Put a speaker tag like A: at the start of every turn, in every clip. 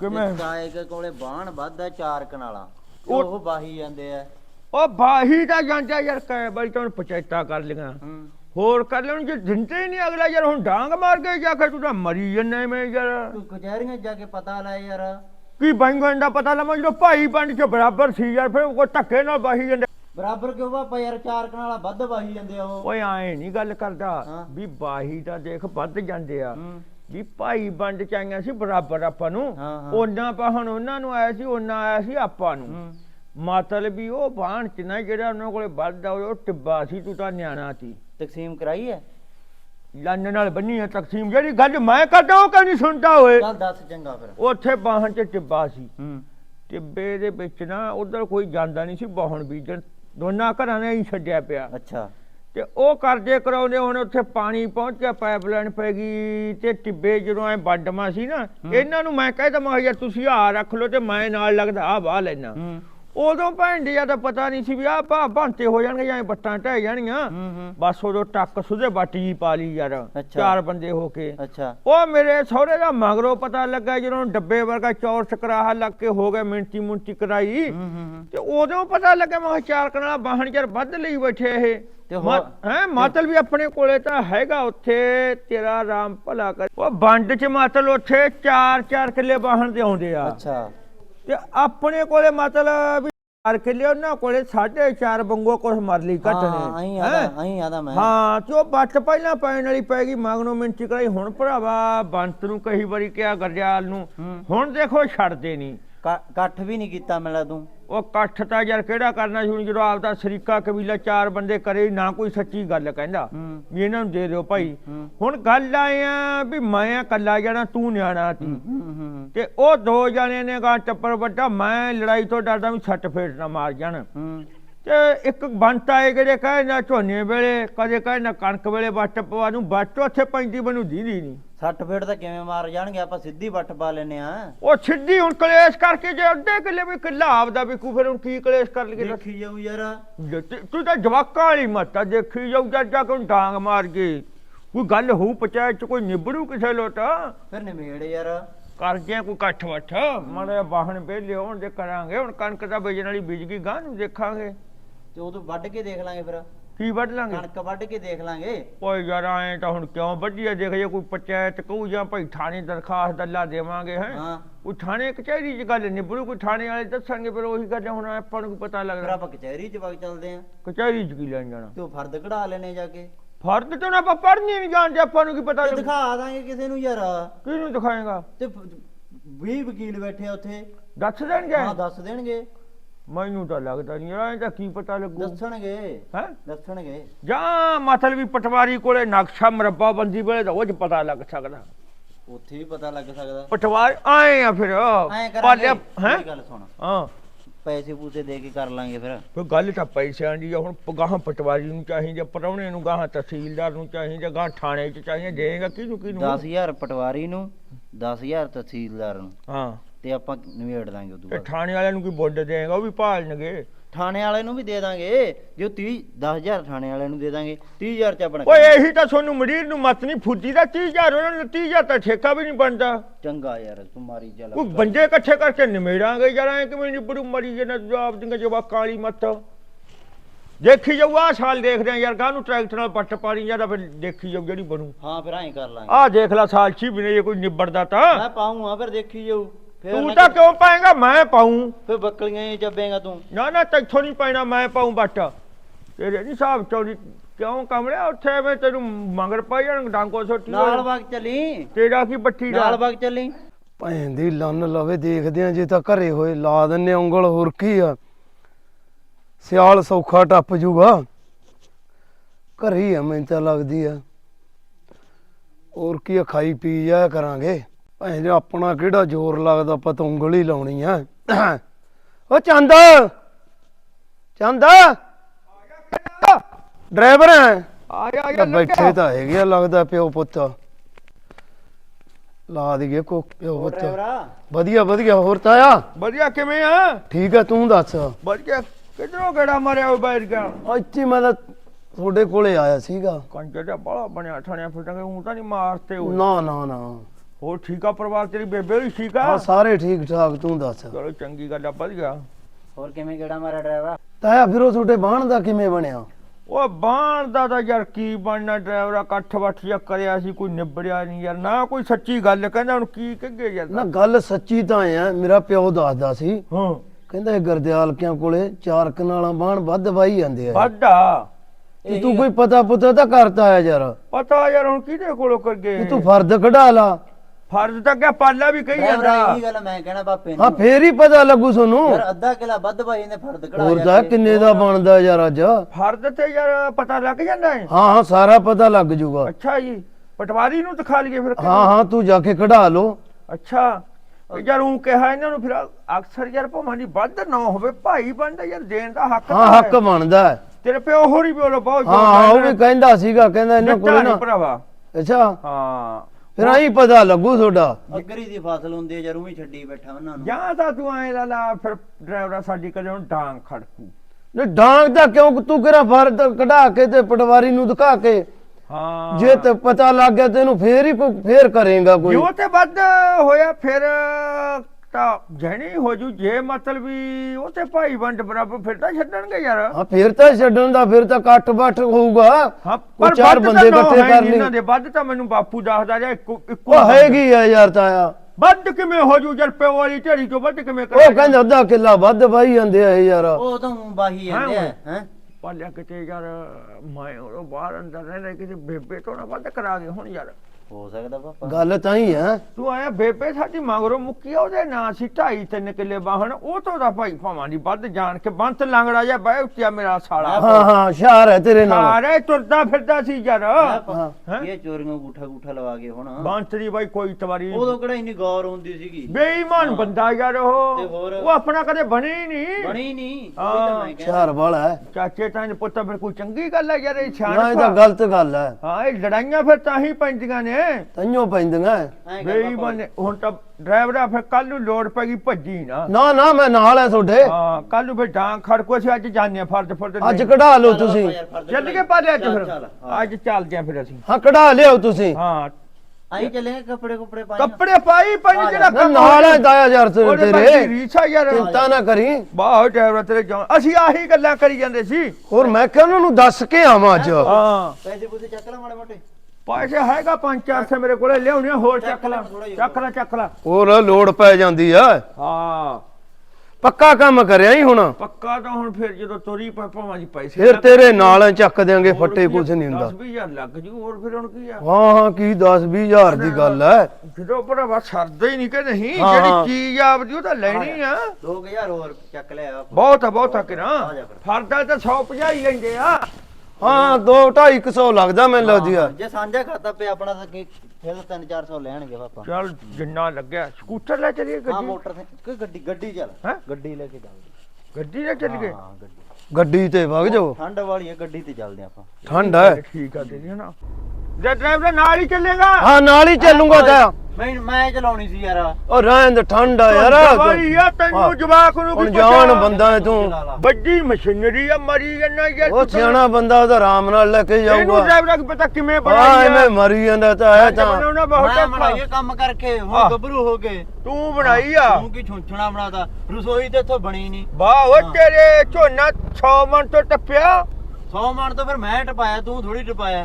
A: ਕਿਵੇਂ?
B: ਕਾਇਕ ਕੋਲੇ ਬਾਣ ਵੱਧਦਾ ਚਾਰ ਕਨਾਲਾਂ।
A: ਉਹ-
B: ਉਹ ਬਾਹੀ ਜਾਂਦੇ ਆ।
A: ਓ ਬਾਹੀ ਦਾ ਜਾਂਦਾ ਯਾਰ ਕੈ ਬਈ ਤੈਨੂੰ ਪਚੈਤਾ ਕਰ ਲਿਆ
B: ਹੂੰ।
A: ਹੋਰ ਕਰ ਲੈਣ ਜੇ ਦਿੰਦੇ ਹੀ ਨਹੀਂ ਅਗਲਾ ਯਾਰ ਹੁਣ ਡਾਂਗ ਮਾਰ ਕੇ ਜਾ ਕੇ ਤੂੰ ਤਾਂ ਮਰੀ ਜੰਨੇ ਮੈਂ ਯਾਰ।
B: ਤੂੰ ਕਚਹਿਰੀਆਂ ਜਾ ਕੇ ਪਤਾ ਲੈ ਯਾਰ।
A: ਕੀ ਬੈਂਗਣ ਦਾ ਪਤਾ ਲਵਾਂ ਜਦੋਂ ਭਾਈ ਪੰਡ ਚ ਬਰਾਬਰ ਸੀ ਯਾਰ ਫਿਰ ਉਹ ਧੱਕੇ ਨਾਲ ਬਾਹੀ ਜਾਂਦੇ।
B: ਬਰਾਬਰ ਕਿਉਂ ਪਾਪਾ ਯਾਰ ਚਾਰ ਕਨਾਲਾਂ ਵੱਧ ਬਾਹੀ ਜਾਂਦੇ ਆ ਉਹ।
A: ਓਏ ਐ ਨਹੀਂ ਗੱਲ ਕਰਦਾ
B: ਹਾਂ।
A: ਵੀ ਬਾਹੀ ਦਾ ਦੇਖ ਵੱਧ ਜਾਂਦੇ ਆ।
B: ਹੂੰ।
A: ਵੀ ਭਾਈ ਵੰਡ ਚ ਆਈਆਂ ਸੀ ਬਰਾਬਰ ਆਪਾਂ ਨੂੰ। ਉਹਨਾਂ ਪਾ ਹੁਣ ਉਹਨਾਂ ਨੂੰ ਆਇਆ ਸੀ ਉਹਨਾਂ ਆਇਆ ਸੀ ਆਪਾਂ ਨੂੰ। ਮਤਲਬ ਵੀ ਉਹ ਬਾਣ ਚ ਨਾ ਜਿਹੜਾ ਉਹਨਾਂ ਕੋਲੇ ਵੱਧਦਾ ਉਹ ਟਿੱਬਾ ਸੀ ਤੂੰ ਤਾਂ ਨਿਆਣਾ ਸੀ।
B: ਤਕਸੀਮ ਕਰਾਈ ਹੈ?
A: ਲੰਨ ਨਾਲ ਬੰਨੀ ਹੈ ਤਕਸੀਮ ਜਿਹੜੀ ਗੱਲ ਮੈਂ ਕਰਦਾ ਉਹ ਕਹਿੰਦੀ ਸੁਣਦਾ ਓਏ?
B: ਚੱਲ ਦੱਸ ਚੰਗਾ ਫਿਰ।
A: ਉੱਥੇ ਬਾਹਣ ਚ ਟਿੱਬਾ ਸੀ। ਟਿੱਬੇ ਦੇ ਵਿੱਚ ਨਾ ਉਧਰ ਕੋਈ ਜਾਂਦਾ ਨਹੀਂ ਸੀ ਬਾਹਣ ਬੀਜਣ। ਦੋਨਾਂ ਘਰਾਂ ਨੇ ਹੀ ਛੱਡਿਆ ਪਿਆ।
B: ਅੱਛਾ।
A: ਤੇ ਉਹ ਕਰਦੇ ਕਰਾਉਂਦੇ ਹੁਣ ਉੱਥੇ ਪਾਣੀ ਪਹੁੰਚ ਗਿਆ ਪਾਈਪਲਾਈਨ ਪੈ ਗਈ ਤੇ ਟਿੱਬੇ ਜਦੋਂ ਐ ਵੱਡਮਾ ਸੀ ਨਾ ਇਹਨਾਂ ਨੂੰ ਮੈਂ ਕਹਿ ਦਮਾ ਯਾਰ ਤੁਸੀਂ ਆ ਰੱਖ ਲਓ ਤੇ ਮੈਂ ਨਾਲ ਲੱਗਦਾ ਆ ਬਾਹ ਲੈਣਾ ਉਦੋਂ ਭੈਂਡੀਆ ਦਾ ਪਤਾ ਨਹੀਂ ਸੀ ਵੀ ਆ ਭਾ ਭਾਂਤੇ ਹੋ ਜਾਣਗੇ ਜਾਂ ਬੱਟਾਂ ਢਹਿ ਜਾਣੀਆਂ। ਬਸ ਉਦੋਂ ਟੱਕ ਸੁਦੇ ਬੱਟ ਜੀ ਪਾ ਲਈ ਯਾਰ। ਚਾਰ ਬੰਦੇ ਹੋ ਕੇ।
B: ਅੱਛਾ।
A: ਉਹ ਮੇਰੇ ਸਹੁਰੇ ਦਾ ਮਗਰੋਂ ਪਤਾ ਲੱਗਾ ਜਦੋਂ ਡੱਬੇ ਵਰਗਾ ਚੌਰ ਸਕਰਾਹਾ ਲੱਗ ਕੇ ਹੋ ਗਏ ਮਿੰਟੀ ਮੁੰਟੀ ਕਰਾਈ। ਤੇ ਉਦੋਂ ਪਤਾ ਲੱਗਾ ਮੈਂ ਚਾਰ ਕਨਾਲਾ ਬਾਹਣ ਚਿਰ ਵੱਧ ਲਈ ਬੈਠੇ ਇਹ।
B: ਤੇ ਹੋਰ-
A: ਹੈ ਮਾਤਲ ਵੀ ਆਪਣੇ ਕੋਲੇ ਤਾਂ ਹੈਗਾ ਉੱਥੇ ਤੇਰਾ ਰਾਮ ਭਲਾ ਕਰ। ਉਹ ਵੰਡ ਚ ਮਾਤਲ ਉੱਥੇ ਚਾਰ ਚਾਰ ਕਿੱਲੇ ਬਾਹਣ ਦੇ ਆਉਂਦੇ ਆ।
B: ਅੱਛਾ।
A: ਤੇ ਆਪਣੇ ਕੋਲੇ ਮਤਲਬ ਵੀ ਚਾਰ ਕਿੱਲੇ ਉਹਨਾਂ ਕੋਲੇ ਸਾਢੇ ਚਾਰ ਬੰਗੋ ਕੁਛ ਮਰਲੀ
B: ਹਾਂ
A: ਘਟਨੇ
B: ਅਹੀਂ ਆਦਾ ਅਹੀਂ ਆਦਾ ਮੈਂ।
A: ਹਾਂ ਤੇ ਉਹ ਬੱਟ ਪਹਿਲਾਂ ਪੈਣ ਵਾਲੀ ਪੈ ਗਈ ਮਗਨੋਂ ਮਿੰਟੀ ਕਰਾਈ। ਹੁਣ ਭਰਾਵਾ ਬੰਤ ਨੂੰ ਕਈ ਵਾਰੀ ਕਿਹਾ ਗਰਜਾਲ ਨੂੰ
B: ਹੂੰ।
A: ਹੁਣ ਦੇਖੋ ਛੱਡਦੇ ਨਹੀਂ।
B: ਕ- ਇਕੱਠ ਵੀ ਨਹੀਂ ਕੀਤਾ ਮਿਲਾ ਤੂੰ।
A: ਉਹ ਇਕੱਠ ਤਾਂ ਯਾਰ ਕਿਹੜਾ ਕਰਨਾ ਸੀ ਹੁਣ ਜਦੋਂ ਆਪਦਾ ਸ਼ਰੀਕਾ ਕਬੀਲਾ ਚਾਰ ਬੰਦੇ ਕਰੇ ਨਾ ਕੋਈ ਸੱਚੀ ਗੱਲ ਕਹਿੰਦਾ। ਵੀ ਇਹਨਾਂ ਨੂੰ ਦੇ ਦਿਓ ਭਾਈ। ਹੁਣ ਗੱਲ ਆਇਆ ਵੀ ਮੈਂ ਇਕੱਲਾ ਜਾਣਾ ਤੂੰ ਨਿਆਣਾ ਸੀ। ਤੇ ਉਹ ਦੋ ਜਣੇ ਨੇ ਗਾ ਟੱਪਰ ਵੱਡਾ ਮੈਂ ਲੜਾਈ ਤੋਂ ਡਰਦਾ ਵੀ ਛੱਟ ਫੇਟ ਨਾ ਮਾਰ ਜਾਣ। ਤੇ ਇੱਕ ਬੰਤ ਆਏ ਜਿਹੜੇ ਕਹੇ ਨਾ ਝੋਨੇ ਵੇਲੇ ਕਦੇ ਕਹੇ ਨਾ ਕਣਕ ਵੇਲੇ ਵੱਟ ਪਵਾ ਨੂੰ ਵੱਟ ਉੱਥੇ ਪੈਂਦੀ ਮੈਨੂੰ ਦੀਦੀ ਨਹੀਂ
B: 60 ਫੇਟ ਤਾਂ ਕਿਵੇਂ ਮਾਰ ਜਾਣਗੇ? ਆਪਾਂ ਸਿੱਧੀ ਵੱਟ ਪਾ ਲੈਨੇ ਆ
A: ਉਹ ਸਿੱਧੀ ਹੁਣ ਕਲੇਸ਼ ਕਰਕੇ ਜੇ ਅੱਧੇ ਕਿੱਲੇ ਵੀ ਕਿੱਲਾ ਆਪਦਾ ਵੀ ਕੂ ਫਿਰ ਹੁਣ ਕੀ ਕਲੇਸ਼ ਕਰ ਲਈਏ? ਦੱਸ?
B: ਦੇਖੀ ਜਾਊ ਯਾਰ।
A: ਜੇ ਤੇ- ਤੂੰ ਤਾਂ ਜਵਾਕਾਂ ਵਾਲੀ ਮੱਤਾ ਦੇਖੀ ਜਾਊ ਜਦ ਜਾ ਕੇ ਉਹਨੂੰ ਡਾਂਗ ਮਾਰ ਗਈ। ਕੋਈ ਗੱਲ ਹੋਊ ਪੰਚਾਇਤ ਚ ਕੋਈ ਨਿਬੜੂ ਕਿਸੇ ਲੋਟਾ?
B: ਫਿਰ ਨਿਮੇੜ ਯਾਰ।
A: ਕਰ ਗਿਆ ਕੋਈ ਇਕੱਠ ਵੱਠ। ਮਾੜੇ ਬਾਹਣ ਵੇਲੇ ਹੋਣ ਦੇ ਕਰਾਂਗੇ। ਹੁਣ ਕਣਕ ਦਾ ਬੀਜਣ ਵਾਲੀ ਬੀਜ ਗਈ ਗਾਂ ਨੂੰ ਦੇਖਾਂਗੇ।
B: ਤੇ ਉਦੋਂ ਵੱਢ ਕੇ ਦੇਖ ਲਾਂਗੇ ਫਿਰ।
A: ਕੀ ਵੱਢ ਲਾਂਗੇ?
B: ਕਣਕ ਵੱਢ ਕੇ ਦੇਖ ਲਾਂਗੇ।
A: ਓਏ ਯਾਰ ਐਂ ਤਾਂ ਹੁਣ ਕਿਉਂ ਵੱਢੀਆ ਦੇਖ ਜੇ ਕੋਈ ਪੰਚਾਇਤ ਕਹੂ ਜਾਂ ਭਾਈ ਥਾਣੇ ਦਰਖਾਸਤ ਦੱਲਾ ਦੇਵਾਂਗੇ ਹੈ?
B: ਹਾਂ।
A: ਉਹ ਥਾਣੇ ਕਚਹਿਰੀ ਚ ਗੱਲ ਨਿਬੜੂ ਕੋਈ ਥਾਣੇ ਵਾਲੇ ਦੱਸਣਗੇ ਫਿਰ ਉਹੀ ਗੱਲ ਹੁਣ ਆਪਾਂ ਨੂੰ ਪਤਾ ਲੱਗਦਾ?
B: ਆਪਾਂ ਕਚਹਿਰੀ ਚ ਵਗ ਚੱਲਦੇ ਆ।
A: ਕਚਹਿਰੀ ਚ ਕੀ ਲੈਣ ਜਾਣਾ?
B: ਤੇ ਉਹ ਫਰਦ ਕਢਾ ਲੈਨੇ ਜਾ ਕੇ।
A: ਫਰਦ ਤੋਂ ਨਾ ਆਪਾਂ ਪੜ੍ਹਨੀ ਨਹੀਂ ਜਾਣਦੇ ਆਪਾਂ ਨੂੰ ਕੀ ਪਤਾ
B: ਤੇ ਦਿਖਾ ਦਾਂਗੇ ਕਿਸੇ ਨੂੰ ਯਾਰ।
A: ਕਿਹਨੂੰ ਦਿਖਾਏਗਾ?
B: ਤੇ 20 ਵਕੀਲ ਬੈਠੇ ਉੱਥੇ।
A: ਦੱਸ ਦੇਣਗੇ?
B: ਹਾਂ ਦੱਸ ਦੇਣਗੇ।
A: ਮੈਨੂੰ ਤਾਂ ਲੱਗਦਾ ਨਹੀਂ ਐਂ ਤਾਂ ਕੀ ਪਤਾ ਲੱਗੂ।
B: ਦੱਸਣਗੇ
A: ਹੈ?
B: ਦੱਸਣਗੇ।
A: ਜਾਂ ਮਤਲਬ ਵੀ ਪਟਵਾਰੀ ਕੋਲੇ ਨਕਸ਼ਾ ਮਰੱਬਾ ਬੰਦੀ ਵੇਲੇ ਤਾਂ ਉਹ ਚ ਪਤਾ ਲੱਗ ਸਕਦਾ।
B: ਉੱਥੇ ਵੀ ਪਤਾ ਲੱਗ ਸਕਦਾ।
A: ਪਟਵਾਰੀ ਆਏ ਆ ਫਿਰ।
B: ਐਂ ਕਰਾਂਗੇ।
A: ਹੈ?
B: ਗੱਲ ਸੁਣ।
A: ਹਾਂ।
B: ਪੈਸੇ ਪੂਸੇ ਦੇ ਕੇ ਕਰ ਲਾਂਗੇ ਫਿਰ।
A: ਫਿਰ ਗੱਲ ਤਾਂ ਪੈਸਿਆਂ ਦੀ ਆ ਹੁਣ ਗਾਹਾਂ ਪਟਵਾਰੀ ਨੂੰ ਚਾਹੀਦਾ ਪਰੌਣੇ ਨੂੰ ਗਾਹਾਂ ਤਹਿਸੀਲਦਾਰ ਨੂੰ ਚਾਹੀਦਾ ਗਾਹਾਂ ਥਾਣੇ 'ਚ ਚਾਹੀਦਾ ਦੇਗਾ ਕਿਹਨੂੰ ਕਿਹਨੂੰ
B: 10000 ਪਟਵਾਰੀ ਨੂੰ 10000 ਤਹਿਸੀਲਦਾਰ ਨੂੰ।
A: ਹਾਂ।
B: ਤੇ ਆਪਾਂ ਨਿਬੇੜ ਦਾਂਗੇ ਉਦੋਂ
A: ਤੇ
B: ਬਾਅਦ।
A: ਥਾਣੇ ਵਾਲਿਆਂ ਨੂੰ ਕੀ ਬੁੱਢ ਦੇਗਾ ਉਹ ਵੀ ਭਾਲਣਗੇ।
B: ਥਾਣੇ ਵਾਲੇ ਨੂੰ ਵੀ ਦੇ ਦਾਂਗੇ। ਜੋ 30 10000 ਥਾਣੇ ਵਾਲੇ ਨੂੰ ਦੇ ਦਾਂਗੇ 30000 ਚ ਆਪਣਾ
A: ਓਏ ਇਹੀ ਤਾਂ ਤੁਹਾਨੂੰ ਮਰੀਰ ਨੂੰ ਮਤ ਨਹੀਂ ਫੁੱਦੀ ਦਾ 30000 ਉਹਨਾਂ ਨੂੰ 30000 ਤਾਂ ਠੇਕਾ ਵੀ ਨਹੀਂ ਬਣਦਾ।
B: ਚੰਗਾ ਯਾਰ ਤੂੰ ਮਾਰੀ ਚੱਲ
A: ਕੋਈ ਬੰਦੇ ਇਕੱਠੇ ਕਰਕੇ ਨਿਮੇੜਾਂਗੇ ਯਾਰ ਐ ਕਿਵੇਂ ਨਹੀਂ ਬੜੂ ਮਰੀ ਜੇ ਨਾ ਜਵਾਬ ਦਿੰਗੇ ਜਵਾਬ ਕਾਲੀ ਮਤ। ਦੇਖੀ ਜਾਊ ਆਹ ਸਾਲ ਦੇਖਦੇ ਆ ਯਾਰ ਗਾਹ ਨੂੰ ਟਰੈਕਟਰ ਨਾਲ ਪੱਟ ਪਾਣੀ ਜਾਂ ਫਿਰ ਦੇਖੀ ਜਾਊ ਜਿਹੜੀ ਬਣੂ।
B: ਹਾਂ ਫਿਰ ਐਂ ਕਰ ਲਾਂਗੇ।
A: ਆਹ ਦੇਖ ਲੈ ਸਾਲ ਛੀ ਜੇ ਕੋਈ ਨਿਬੜਦਾ ਤਾਂ।
B: ਮੈਂ ਪਾਉਂਗਾ ਫਿਰ ਦੇਖੀ ਜਾਊ।
A: ਤੂੰ ਤਾਂ ਕਿਉਂ ਪਾਏਗਾ? ਮੈਂ ਪਾਉਂ
B: ਫਿਰ ਬੱਕਲੀਆਂ ਹੀ ਚੱਬੇਗਾ ਤੂੰ।
A: ਨਾ ਨਾ ਤੈਥੋਂ ਨਹੀਂ ਪੈਣਾ ਮੈਂ ਪਾਉਂ ਬੱਟ। ਤੇਰੇ ਨਹੀਂ ਸਾਹਿਬ ਚੌੜੀ ਕਿਉਂ ਕਮਲਿਆ? ਉੱਥੇ ਮੈਂ ਤੈਨੂੰ ਮੰਗਰ ਪਾਈ ਜਾਣ ਡਾਂਗੋ ਛੋਟੀ
B: ਨਾਲ ਵਗ ਚੱਲੀ।
A: ਤੇਰਾ ਕੀ ਬੱਠੀ ਦਾ?
B: ਨਾਲ ਵਗ ਚੱਲੀ।
C: ਭੈਣ ਦੀ ਲੰਨ ਲਵੇ ਦੇਖਦੇ ਆ ਜੇ ਤਾਂ ਘਰੇ ਹੋਏ। ਲਾ ਦਿੰਨੇ ਉਂਗਲ ਹੋਰ ਕੀ ਆ? ਸਿਆਲ ਸੌਖਾ ਟੱਪ ਜੂਗਾ। ਘਰੇ ਹੀ ਆ ਮੈਨੂੰ ਤਾਂ ਲੱਗਦੀ ਆ। ਹੋਰ ਕੀ ਆ ਖਾਈ ਪੀ ਜਾਇਆ ਕਰਾਂਗੇ। ਭਾਵੇਂ ਆਪਣਾ ਕਿਹੜਾ ਜ਼ੋਰ ਲੱਗਦਾ? ਆਪਾਂ ਤਾਂ ਉਂਗਲ ਹੀ ਲਾਉਣੀ ਆ। ਓ ਚੰਦ! ਚੰਦ! ਡਰਾਈਵਰ ਹੈ
A: ਆ ਜਾ ਆ
C: ਤਾਂ ਬੈਠੇ ਤਾਂ ਹੈਗੇ ਆ ਲੱਗਦਾ ਪਿਓ ਪੁੱਤ। ਲਾ ਦਈਏ ਕੋ ਪਿਓ ਪੁੱਤ।
B: ਡਰਾਈਵਰਾ
C: ਵਧੀਆ ਵਧੀਆ ਹੋਰ ਤਾਇਆ
A: ਵਧੀਆ ਕਿਵੇਂ ਆ?
C: ਠੀਕ ਆ ਤੂੰ ਦੱਸ।
A: ਵਧੀਆ ਕਿਧਰੋਂ ਗੇੜਾ ਮਾਰਿਆ ਉਹ ਬੈਠ ਗਿਆ?
C: ਇੱਥੇ ਮੈਂ ਤਾਂ ਤੁਹਾਡੇ ਕੋਲੇ ਆਇਆ ਸੀਗਾ।
A: ਕੰਜਰ ਦਾ ਬੜਾ ਬਣਿਆ ਠਣਿਆ ਫਿਰਦਾ ਉਹ ਤਾਂ ਨਹੀਂ ਮਾਰਤੇ ਉਹ
C: ਨਾ ਨਾ ਨਾ।
A: ਹੋਰ ਠੀਕ ਆ ਪਰਿਵਾਰ ਤੇਰੀ? ਬੇਬੇ ਵੀ ਠੀਕ ਆ?
C: ਸਾਰੇ ਠੀਕ ਠਾਕ ਤੂੰ ਦੱਸ।
A: ਚਲੋ ਚੰਗੀ ਗੱਲ ਆ ਵਧੀਆ
B: ਹੋਰ ਕਿਵੇਂ ਕਿਹੜਾ ਮਾਰਾ ਡਰਾਈਵਰਾ?
C: ਤਾਇਆ ਫਿਰ ਉਹ ਤੁਹਾਡੇ ਬਾਣ ਦਾ ਕਿਵੇਂ ਬਣਿਆ?
A: ਉਹ ਬਾਣ ਦਾ ਤਾਂ ਯਾਰ ਕੀ ਬਣਨਾ? ਡਰਾਈਵਰਾ ਇਕੱਠ ਵੱਠ ਜਿਹਾ ਕਰਿਆ ਸੀ ਕੋਈ ਨਿਬੜਿਆ ਨਹੀਂ ਯਾਰ। ਨਾ ਕੋਈ ਸੱਚੀ ਗੱਲ ਕਹਿੰਦਾ ਹੁਣ ਕੀ ਕਹਗੇ ਯਾਰ?
C: ਨਾ ਗੱਲ ਸੱਚੀ ਤਾਂ ਆ ਮੇਰਾ ਪਿਓ ਦੱਸਦਾ ਸੀ।
A: ਹਾਂ।
C: ਕਹਿੰਦਾ ਇਹ ਗਰਦਿਆਲ ਕਿਆਂ ਕੋਲੇ ਚਾਰ ਕਨਾਲਾਂ ਬਾਣ ਵੱਧ ਵਾਈ ਜਾਂਦੇ ਆ।
A: ਵਾਡਾ
C: ਤੇ ਤੂੰ ਕੋਈ ਪਤਾ ਪੁੱਤਾ ਤਾਂ ਕਰਤਾ ਆ ਯਾਰ।
A: ਪਤਾ ਯਾਰ ਹੁਣ ਕਿਹਦੇ ਕੋਲੋਂ ਕਰ ਗਏ
C: ਤੇ ਤੂੰ ਫਰਦ ਕਢਾ ਲਾ।
A: ਫਰਜ਼ ਤਾਂ ਕਿਆ ਪਾਲਾ ਵੀ ਕਹੀ
B: ਡਰਾਈਵਰਾ
A: ਜਾਂਦਾ।
B: ਇਹੀ ਗੱਲ ਮੈਂ ਕਹਿਣਾ ਬਾਪੇ
C: ਹਾਂ
B: ਨੂੰ
C: ਫੇਰ ਹੀ ਪਤਾ ਲੱਗੂ ਤੁਹਾਨੂੰ।
B: ਯਾਰ ਅੱਧਾ ਕਿਲਾ ਵੱਧ ਭਾਈ ਨੇ ਫਰਦ ਕਢਾ
C: ਹੋਰ ਦਾ ਕਿੰਨੇ ਦਾ ਬਣਦਾ ਯਾਰ ਅੱਜ? ਹਾਂ
A: ਫਰਜ਼ ਤੇ ਯਾਰ ਪਤਾ ਲੱਗ ਜਾਂਦਾ ਹੈ।
C: ਹਾਂ ਸਾਰਾ ਪਤਾ ਲੱਗ ਜੂਗਾ।
A: ਅੱਛਾ ਜੀ ਪਟਵਾਰੀ ਨੂੰ ਦਿਖਾ ਲਈਏ ਫਿਰ
C: ਹਾਂ ਹਾਂ ਤੂੰ ਜਾ ਕੇ ਕਢਾ ਲੋ
A: ਅੱਛਾ ਯਾਰ ਉਹ ਕਿਹਾ ਇਹਨਾਂ ਨੂੰ ਫਿਰ ਅਕਸਰ ਯਾਰ ਭਾਵੇਂ ਦੀ ਵੱਧ ਨਾ ਹੋਵੇ ਭਾਈ ਬਣਦਾ ਯਾਰ ਦੇਣ ਦਾ ਹੱਕ
C: ਹਾਂ
A: ਤਾਂ
C: ਹੱਕ
A: ਹੈ।
C: ਬਣਦਾ ਹੈ।
A: ਤੇਰੇ ਪਿਓ ਹੋਰੀ ਬੋਲੋ ਬਹੁਤ
C: ਹਾਂ ਹਾਂ ਉਹ ਵੀ ਕਹਿੰਦਾ ਸੀਗਾ ਕਹਿੰਦਾ ਇਹਨਾਂ ਕੋਲੇ ਨਾ
A: ਭਰਾਵਾ।
C: ਅੱਛਾ।
A: ਹਾਂ।
C: ਫਿਰ ਆਈ ਪਤਾ ਲੱਗੂ ਤੁਹਾਡਾ।
B: ਅਗਰੀ ਦੀ ਫਸਲ ਹੁੰਦੀ ਹੈ ਜਰੂੰ ਵੀ ਛੱਡੀ ਬੈਠਾ ਉਹਨਾਂ ਨੂੰ।
A: ਜਾਂ ਤਾਂ ਤੂੰ ਐ ਲਾ ਲਾ ਫਿਰ ਡਰਾਈਵਰਾ ਸਾਡੀ ਕਦੇ ਹੁਣ ਡਾਂਗ ਖੜਕੂ।
C: ਨੇ ਡਾਂਗ ਦਾ ਕਿਉਂ ਤੂੰ ਕਿਹੜਾ ਫਰਦ ਕਢਾ ਕੇ ਤੇ ਪਟਵਾਰੀ ਨੂੰ ਦਿਖਾ ਕੇ।
A: ਹਾਂ।
C: ਜੇ ਤੇ ਪਤਾ ਲੱਗ ਗਿਆ ਤੈਨੂੰ ਫੇਰ ਹੀ ਕੋਈ ਫੇਰ ਕਰੇਗਾ ਕੋਈ।
A: ਜੋ ਤੇ ਵੱਧ ਹੋਇਆ ਫਿਰ ਤਾਂ ਜਣੀ ਹੋ ਜੂ ਜੇ ਮਤਲਬ ਵੀ ਉਹ ਤੇ ਭਾਈ ਵੰਡ ਬਰਾਬਰ ਫਿਰ ਤਾਂ ਛੱਡਣਗੇ ਯਾਰ।
C: ਹਾਂ ਫੇਰ ਤਾਂ ਛੱਡਣ ਦਾ ਫਿਰ ਤਾਂ ਕੱਟ ਬੱਟ ਹੋਊਗਾ।
A: ਹਾਂ
C: ਚਾਰ ਬੰਦੇ
A: ਤਾਂ
C: ਇਕੱਠੇ ਕਰ ਲਈ
A: ਇਹਨਾਂ ਦੇ ਵੱਧ ਤਾਂ ਮੈਨੂੰ ਬਾਪੂ ਦੱਸਦਾ ਜਾਂ ਇੱਕੋ ਇੱਕੋ
C: ਉਹ ਹੈਗੀ ਆ ਯਾਰ ਤਾਇਆ
A: ਵੱਧ ਕਿਵੇਂ ਹੋ ਜੂ ਜਦ ਪਿਓ ਵਾਲੀ ਢੇਰੀ ਚੋਂ ਵੱਧ ਕਿਵੇਂ
C: ਉਹ ਕਹਿੰਦਾ ਅੱਧਾ ਕਿੱਲਾ ਵੱਧ ਵਾਈ ਜਾਂਦੇ ਆ ਇਹ ਯਾਰ।
B: ਉਹ ਤਾਂ ਬਾਹੀ ਜਾਂਦੇ ਆ। ਹੈ?
A: ਪਾਲਿਆ ਕਿਤੇ ਯਾਰ ਮੈਂ ਉਹ ਬਾਹਰ ਅੰਦਰ ਰਹਿੰਦਾ ਕਿਤੇ ਬੇਬੇ ਤੋਂ ਨਾ ਵੱਧ ਕਰਾ ਗਏ ਹੁਣ ਯਾਰ।
B: ਹੋ ਸਕਦਾ ਪਾਪਾ।
C: ਗੱਲ ਤਾਂ ਹੀ ਹੈ
A: ਤੂੰ ਆਇਆ ਬੇਬੇ ਸਾਡੀ ਮਗਰੋਂ ਮੁੱਕੀ ਆ, ਉਹਦੇ ਨਾਂ ਸੀ ਢਾਈ ਤਿੰਨ ਕਿੱਲੇ ਬਾਹਣ ਉਹ ਤੋਂ ਦਾ ਭਾਈ ਭਾਵਾਂ ਦੀ ਵੱਧ ਜਾਣ ਕੇ ਬੰਤ ਲੰਗੜਾ ਜਾਂ ਬਹਿ ਉੱਤਿਆ ਮੇਰਾ ਸਾਲਾ।
C: ਹਾਂ ਹਾਂ ਸ਼ਾਰ ਹੈ ਤੇਰੇ ਨਾਲ।
A: ਸਾਰੇ ਤੁਰਦਾ ਫਿਰਦਾ ਸੀ ਯਾਰ।
C: ਹਾਂ।
B: ਇਹ ਚੋਰੀਆਂ ਗੂਠਾ ਗੂਠਾ ਲਵਾ ਕੇ ਹੁਣ।
A: ਬੰਤ ਦੀ ਬਾਈ ਕੋਈ ਤਵਾਰੀ
B: ਉਦੋਂ ਕਿਹੜਾ ਇੰਨੀ ਗੌਰ ਹੁੰਦੀ ਸੀਗੀ।
A: ਬੇਈਮਾਨ ਬੰਦਾ ਯਾਰ ਉਹ।
B: ਤੇ ਹੋਰ?
A: ਉਹ ਆਪਣਾ ਕਦੇ ਬਣੇ ਹੀ ਨਹੀਂ।
B: ਬਣੀ ਨਹੀਂ।
A: ਹਾਂ,
C: ਸ਼ਾਰ ਵਾਲਾ ਹੈ।
A: ਚਾਚੇ ਤਾਂ ਪੁੱਤ ਫਿਰ ਕੋਈ ਚੰਗੀ ਗੱਲ ਹੈ ਯਾਰ ਇਹ
C: ਨਾ ਇਹ ਤਾਂ ਗਲਤ ਗੱਲ ਹੈ।
A: ਹਾਂ ਇਹ ਲੜਾਈਆਂ ਫਿਰ ਤਾਂ ਹੀ ਪੈਂਦੀਆਂ ਨੇ।
C: ਤੈਨੂੰ ਪੈਂਦੀਆਂ।
A: ਬੇਈਮਾਨ ਨੇ- ਹੁਣ ਤਾਂ ਡਰਾਈਵਰ ਫਿਰ ਕੱਲ ਨੂੰ ਲੋੜ ਪੈ ਗਈ ਭੱਜੀ ਨਾ।
C: ਨਾ ਨਾ ਮੈਂ ਨਾਲ ਹੈ ਤੁਹਾਡੇ।
A: ਹਾਂ ਕੱਲ ਨੂੰ ਫਿਰ ਡਾਂਗ ਖੜਕੋ ਸੀ ਅੱਜ ਜਾਣੇ ਫਰਦ ਫਰਦ
C: ਅੱਜ ਕਢਾ ਲਓ ਤੁਸੀਂ।
A: ਚੱਲ ਕੇ ਪਾ ਲਿਆ
B: ਚੱਲ,
A: ਫਿਰ। ਅੱਜ ਚੱਲਦੇ ਆ ਫਿਰ ਅਸੀਂ।
C: ਹਾਂ ਕਢਾ ਲਿਓ ਤੁਸੀਂ।
A: ਹਾਂ।
B: ਆਈ ਚੱਲੇ ਕੱਪੜੇ ਕੁਪੜੇ ਪਾਈ।
A: ਕੱਪੜੇ ਪਾਈ ਪਾਈ
B: ਆ
A: ਜਿਹੜਾ
C: ਨਾ
A: ਕੰਮ
C: ਨਾਲ ਹੈ ਤਾਇਆ ਯਾਰ ਤੇਰੇ
A: ਰੀਛਾ ਯਾਰ।
C: ਚਿੰਤਾ ਨਾ ਕਰੀ।
A: ਬਾਹਰ ਡਰਾਈਵਰ ਤੇਰੇ ਅਸੀਂ ਆਹੀ ਗੱਲਾਂ ਕਰੀ ਜਾਂਦੇ ਸੀ।
C: ਹੋਰ ਮੈਂ ਕਿਹਾ ਉਹਨਾਂ ਨੂੰ ਦੱਸ ਕੇ ਆਵਾਂ ਅੱਜ।
A: ਹਾਂ।
B: ਪੈਸੇ ਪੂਸੇ ਚੱਕ ਲੈ ਮਾੜੇ ਮੋਟੇ।
A: ਪੈਸੇ ਹੈਗਾ 5-400 ਮੇਰੇ ਕੋਲੇ ਲਿਆਉਣੇ ਆ, ਹੋਰ ਚੱਕ ਲੈ ਚੱਕ ਲੈ ਚੱਕ ਲੈ।
C: ਹੋਰ ਲੋੜ ਪੈ ਜਾਂਦੀ ਆ।
A: ਹਾਂ।
C: ਪੱਕਾ ਕੰਮ ਕਰਿਆ ਹੀ ਹੁਣ।
A: ਪੱਕਾ ਤਾਂ ਹੁਣ ਫਿਰ ਜਦੋਂ ਤੋਰੀ ਪਾ ਭਾਵਾਂ ਜੀ ਪੈਸੇ
C: ਫਿਰ ਤੇਰੇ ਨਾਲ ਚੱਕ ਦਿਆਂਗੇ
A: ਹੋਰ
C: ਫੱਟੇ ਕੁਝ ਨਹੀਂ ਹੁੰਦਾ।
A: 10-20000 ਲੱਗ ਜੂ ਹੋਰ ਫਿਰ ਹੁਣ ਕੀ ਆ?
C: ਹਾਂ ਹਾਂ ਕੀ 10 20000 ਦੀ ਗੱਲ ਹੈ
A: ਜਦੋਂ ਭਰਾਵਾ ਸਰਦਾ ਹੀ ਨਹੀਂ ਕਿ ਨਹੀਂ ਜਿਹੜੀ। ਚੀਜ਼ ਆਪਦੀ ਉਹ ਤਾਂ ਲੈਣੀ ਆ।
B: 2000 ਹੋਰ ਚੱਕ ਲਿਆ
A: ਬਹੁਤ ਆ ਬਹੁਤ ਆ ਕਿਰਾ। ਫਰਦਾ ਤਾਂ 150 ਹੀ ਲੈਂਦੇ ਆ।
C: ਹਾਂ 2 250 ਲੱਗਦਾ ਮੈਨੂੰ ਲੱਗਦੀ ਆ।
B: ਜੇ ਸਾਂਝਾ ਖਾਤਾ ਪਿਆ ਆਪਣਾ ਤਾਂ ਕੀ ਫਿਰ 3-400 ਲੈਣਗੇ ਪਾਪਾ।
A: ਚੱਲ ਜਿੰਨਾ ਲੱਗਿਆ ਸਕੂਟਰ ਲੈ ਚਲੀਏ
B: ਹਾਂ
A: ਗੱਡੀ?
B: ਮੋਟਰ ਤੇ ਕੋਈ ਗੱਡੀ ਗੱਡੀ ਚੱਲ।
A: ਹੈਂ?
B: ਗੱਡੀ ਲੈ ਕੇ ਚੱਲਦੇ
A: ਗੱਡੀ ਲੈ ਚੱਲੀਏ?
B: ਹਾਂ ਗੱਡੀ।
C: ਗੱਡੀ ਤੇ ਵਗ ਜਾਓ।
B: ਠੰਡ ਵਾਲੀ ਹੈ ਗੱਡੀ ਤੇ ਚੱਲਦੇ ਆਪਾਂ।
C: ਠੰਡ ਹੈ।
A: ਠੀਕ ਆ ਤੇਰੀ ਨਾ ਜੇ ਡਰਾਈਵਰ ਨਾਲ ਹੀ ਚੱਲੇਗਾ।
C: ਹਾਂ ਨਾਲ ਹੀ ਚੱਲੂਗਾ ਤਾਂ।
B: ਮੈਂ ਮੈਂ ਚਲਾਉਣੀ ਸੀ ਯਾਰ।
C: ਉਹ ਰਹਿਣ ਦੇ ਠੰਡ ਆ ਯਾਰ।
A: ਵਾਲੀ ਆ
C: ਹਾਂ।
A: ਤੈਨੂੰ ਜਵਾਕ ਨੂੰ
C: ਹੁਣ
A: ਪਤਾ?
C: ਬੰਦਾ ਹੈ ਤੂੰ।
A: ਵੱਡੀ ਮਸ਼ੀਨਰੀ ਆ ਮਰੀ ਜੰਨਾ ਯਾਰ
C: ਉਹ ਸਿਆਣਾ ਬੰਦਾ ਉਹਦਾ ਆਰਾਮ ਨਾਲ ਲੈ ਕੇ
A: ਇਹਨੂੰ
C: ਜਾਊਗਾ
A: ਡਰਾਈਵਰ ਨੂੰ ਪਤਾ ਕਿਵੇਂ
C: ਹਾਂ
A: ਬਣਾਈ
C: ਐਵੇਂ ਮਰੀ ਜਾਂਦਾ ਤਾਂ ਹੈ ਤਾਂ
A: ਬਣਾਉਣਾ ਬਹੁਤ
B: ਮੈਂ
A: ਔਖਾ।
B: ਬਣਾਈਏ ਕੰਮ ਕਰਕੇ
A: ਆਹ।
B: ਹੁਣ ਗੱਭਰੂ ਹੋ ਕੇ
A: ਤੂੰ ਬਣਾਈ ਆ।
B: ਤੂੰ ਕੀ ਛੁੰਛਣਾ ਬਣਾਦਾ ਰਸੋਈ ਤੇ ਇੱਥੋਂ ਬਣੀ ਨਹੀਂ।
A: ਵਾਹ ਉਹ ਤੇਰੇ ਝੋਨਾ 6 ਮਣ ਤੋਂ ਟੱਪਿਆ।
B: 100 ਮਣ ਤੋਂ ਫਿਰ ਮੈਂ ਟਪਾਇਆ ਤੂੰ ਥੋੜੀ ਟਪਾਇਆ।